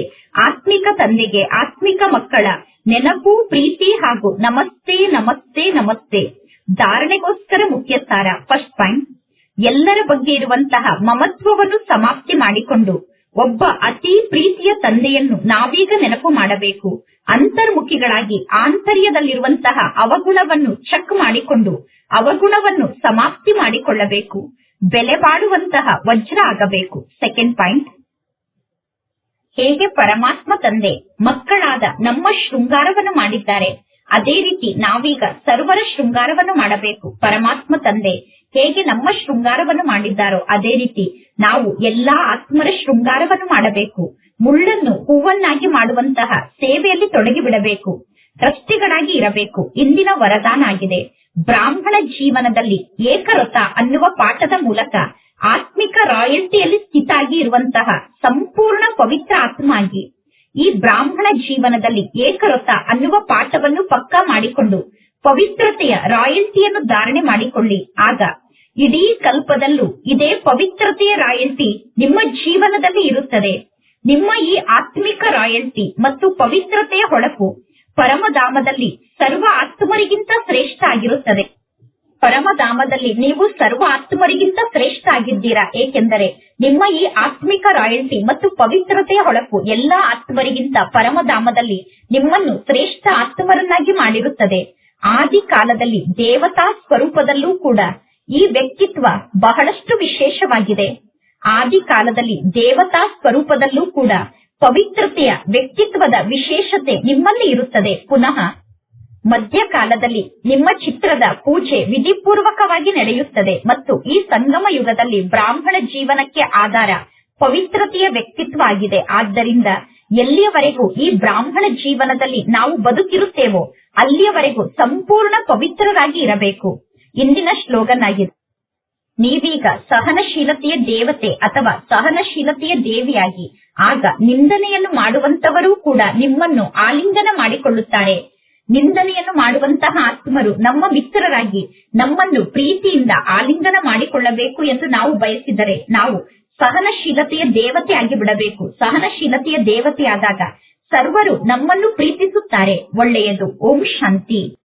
S1: ಆತ್ಮಿಕ ತಂದೆಗೆ ಆತ್ಮಿಕ ಮಕ್ಕಳ ನೆನಪು, ಪ್ರೀತಿ ಹಾಗೂ ನಮಸ್ತೆ ನಮಸ್ತೆ ನಮಸ್ತೆ. ಧಾರಣೆಗೋಸ್ಕರ ಮುಖ್ಯಸ್ಥಾರ. First point. ಎಲ್ಲರ ಬಗ್ಗೆ ಇರುವಂತಹ ಮಮತ್ವವನ್ನು ಸಮಾಪ್ತಿ ಮಾಡಿಕೊಂಡು ಒಬ್ಬ ಅತಿ ಪ್ರೀತಿಯ ತಂದೆಯನ್ನು ನಾವೀಗ ನೆನಪು ಮಾಡಬೇಕು. ಅಂತರ್ಮುಖಿಗಳಾಗಿ ಆಂತರ್ಯದಲ್ಲಿರುವಂತಹ ಅವಗುಣವನ್ನು ಚೆಕ್ ಮಾಡಿಕೊಂಡು ಅವಗುಣವನ್ನು ಸಮಾಪ್ತಿ ಮಾಡಿಕೊಳ್ಳಬೇಕು. ಬೆಲೆ ಬಾಳುವಂತಹ ವಜ್ರ ಆಗಬೇಕು. Second point. ಹೇಗೆ ಪರಮಾತ್ಮ ತಂದೆ, ಮಕ್ಕಳಾದ ನಮ್ಮ ಶೃಂಗಾರವನ್ನು ಮಾಡಿದ್ದಾರೆ. ಅದೇ ರೀತಿ ನಾವೀಗ ಸರ್ವರ ಶೃಂಗಾರವನ್ನು ಮಾಡಬೇಕು. ಪರಮಾತ್ಮ ತಂದೆ ಹೇಗೆ ನಮ್ಮ ಶೃಂಗಾರವನ್ನು ಮಾಡಿದ್ದಾರೋ ಅದೇ ರೀತಿ ನಾವು ಎಲ್ಲಾ ಆತ್ಮರ ಶೃಂಗಾರವನ್ನು ಮಾಡಬೇಕು. ಮುಳ್ಳನ್ನು ಹೂವನ್ನಾಗಿ ಮಾಡುವಂತಹ ಸೇವೆಯಲ್ಲಿ ತೊಡಗಿಬಿಡಬೇಕು ರಸ್ತೆಗಳಾಗಿ ಇರಬೇಕು. ಇಂದಿನ ವರದಾನ ಆಗಿದೆ ಬ್ರಾಹ್ಮಣ ಜೀವನದಲ್ಲಿ ಏಕರಸ ಅನ್ನುವ ಪಾಠದ ಮೂಲಕ ಆತ್ಮಿಕ ರಾಯಲ್ಟಿಯಲ್ಲಿ ಸ್ಥಿತಾಗಿ ಇರುವಂತಹ ಸಂಪೂರ್ಣ ಪವಿತ್ರ ಆತ್ಮ ಆಗಿ ಈ ಬ್ರಾಹ್ಮಣ ಜೀವನದಲ್ಲಿ ಏಕರಸ ಅನ್ನುವ ಪಾಠವನ್ನು ಪಕ್ಕಾ ಮಾಡಿಕೊಂಡು ಪವಿತ್ರತೆಯ ರಾಯಲ್ಟಿಯನ್ನು ಧಾರಣೆ ಮಾಡಿಕೊಳ್ಳಿ. ಆಗ ಇಡೀ ಕಲ್ಪದಲ್ಲೂ ಇದೇ ಪವಿತ್ರತೆಯ ರಾಯಲ್ಟಿ ನಿಮ್ಮ ಜೀವನದಲ್ಲಿ ಇರುತ್ತದೆ. ನಿಮ್ಮ ಈ ಆತ್ಮಿಕ ರಾಯಲ್ಟಿ ಮತ್ತು ಪವಿತ್ರತೆಯ ಹೊಳಪು ಪರಮಧಾಮದಲ್ಲಿ ಸರ್ವ ಆತ್ಮರಿಗಿಂತ ಶ್ರೇಷ್ಠ ಆಗಿರುತ್ತದೆ. ಪರಮಧಾಮದಲ್ಲಿ ನೀವು ಸರ್ವ ಆತ್ಮರಿಗಿಂತ ಶ್ರೇಷ್ಠ ಆಗಿದ್ದೀರಾ? ಏಕೆಂದರೆ ನಿಮ್ಮ ಈ ಆತ್ಮಿಕ ರಾಯಲ್ಟಿ ಮತ್ತು ಪವಿತ್ರತೆಯ ಹೊಳಪು ಎಲ್ಲಾ ಆತ್ಮರಿಗಿಂತ ಪರಮಧಾಮದಲ್ಲಿ ನಿಮ್ಮನ್ನು ಶ್ರೇಷ್ಠ ಆತ್ಮರನ್ನಾಗಿ ಮಾಡಿರುತ್ತದೆ. ಆದಿ ಕಾಲದಲ್ಲಿ ದೇವತಾ ಸ್ವರೂಪದಲ್ಲೂ ಕೂಡ ಈ ವ್ಯಕ್ತಿತ್ವ ಬಹಳಷ್ಟು ವಿಶೇಷವಾಗಿದೆ. ಆದಿ ಕಾಲದಲ್ಲಿ ದೇವತಾ ಸ್ವರೂಪದಲ್ಲೂ ಕೂಡ ಪವಿತ್ರತೆಯ ವ್ಯಕ್ತಿತ್ವದ ವಿಶೇಷತೆ ನಿಮ್ಮಲ್ಲಿ ಇರುತ್ತದೆ. ಪುನಃ ಮಧ್ಯಕಾಲದಲ್ಲಿ ನಿಮ್ಮ ಚಿತ್ರದ ಪೂಜೆ ವಿಧಿಪೂರ್ವಕವಾಗಿ ನಡೆಯುತ್ತದೆ ಮತ್ತು ಈ ಸಂಗಮ ಯುಗದಲ್ಲಿ ಬ್ರಾಹ್ಮಣ ಜೀವನಕ್ಕೆ ಆಧಾರ ಪವಿತ್ರತೆಯ ವ್ಯಕ್ತಿತ್ವ ಆಗಿದೆ. ಆದ್ದರಿಂದ ಎಲ್ಲಿಯವರೆಗೂ ಈ ಬ್ರಾಹ್ಮಣ ಜೀವನದಲ್ಲಿ ನಾವು ಬದುಕಿರುತ್ತೇವೋ, ಅಲ್ಲಿಯವರೆಗೂ ಸಂಪೂರ್ಣ ಪವಿತ್ರರಾಗಿ ಇರಬೇಕು. ಇಂದಿನ ಶ್ಲೋಗನ್ ಆಗಿದೆ ನೀವೀಗ ಸಹನಶೀಲತೆಯ ದೇವತೆ ಅಥವಾ ಸಹನಶೀಲತೆಯ ದೇವಿಯಾಗಿ ಆಗ ನಿಂದನೆಯನ್ನು ಮಾಡುವಂತವರೂ ಕೂಡ ನಿಮ್ಮನ್ನು ಆಲಿಂಗನ ಮಾಡಿಕೊಳ್ಳುತ್ತಾರೆ ನಿಂದನೆಯನ್ನು ಮಾಡುವಂತಹ ಆತ್ಮರು ನಮ್ಮ ಮಿತ್ರರಾಗಿ ನಮ್ಮನ್ನು ಪ್ರೀತಿಯಿಂದ ಆಲಿಂಗನ ಮಾಡಿಕೊಳ್ಳಬೇಕು ಎಂದು ನಾವು ಬಯಸಿದರೆ ನಾವು ಸಹನಶೀಲತೆಯ ದೇವತೆ ಆಗಿ ಬಿಡಬೇಕು ಸಹನಶೀಲತೆಯ ದೇವತೆ ಆದಾಗ ಸರ್ವರು ನಮ್ಮನ್ನು ಪ್ರೀತಿಸುತ್ತಾರೆ. ಒಳ್ಳೆಯದು. ಓಂ ಶಾಂತಿ.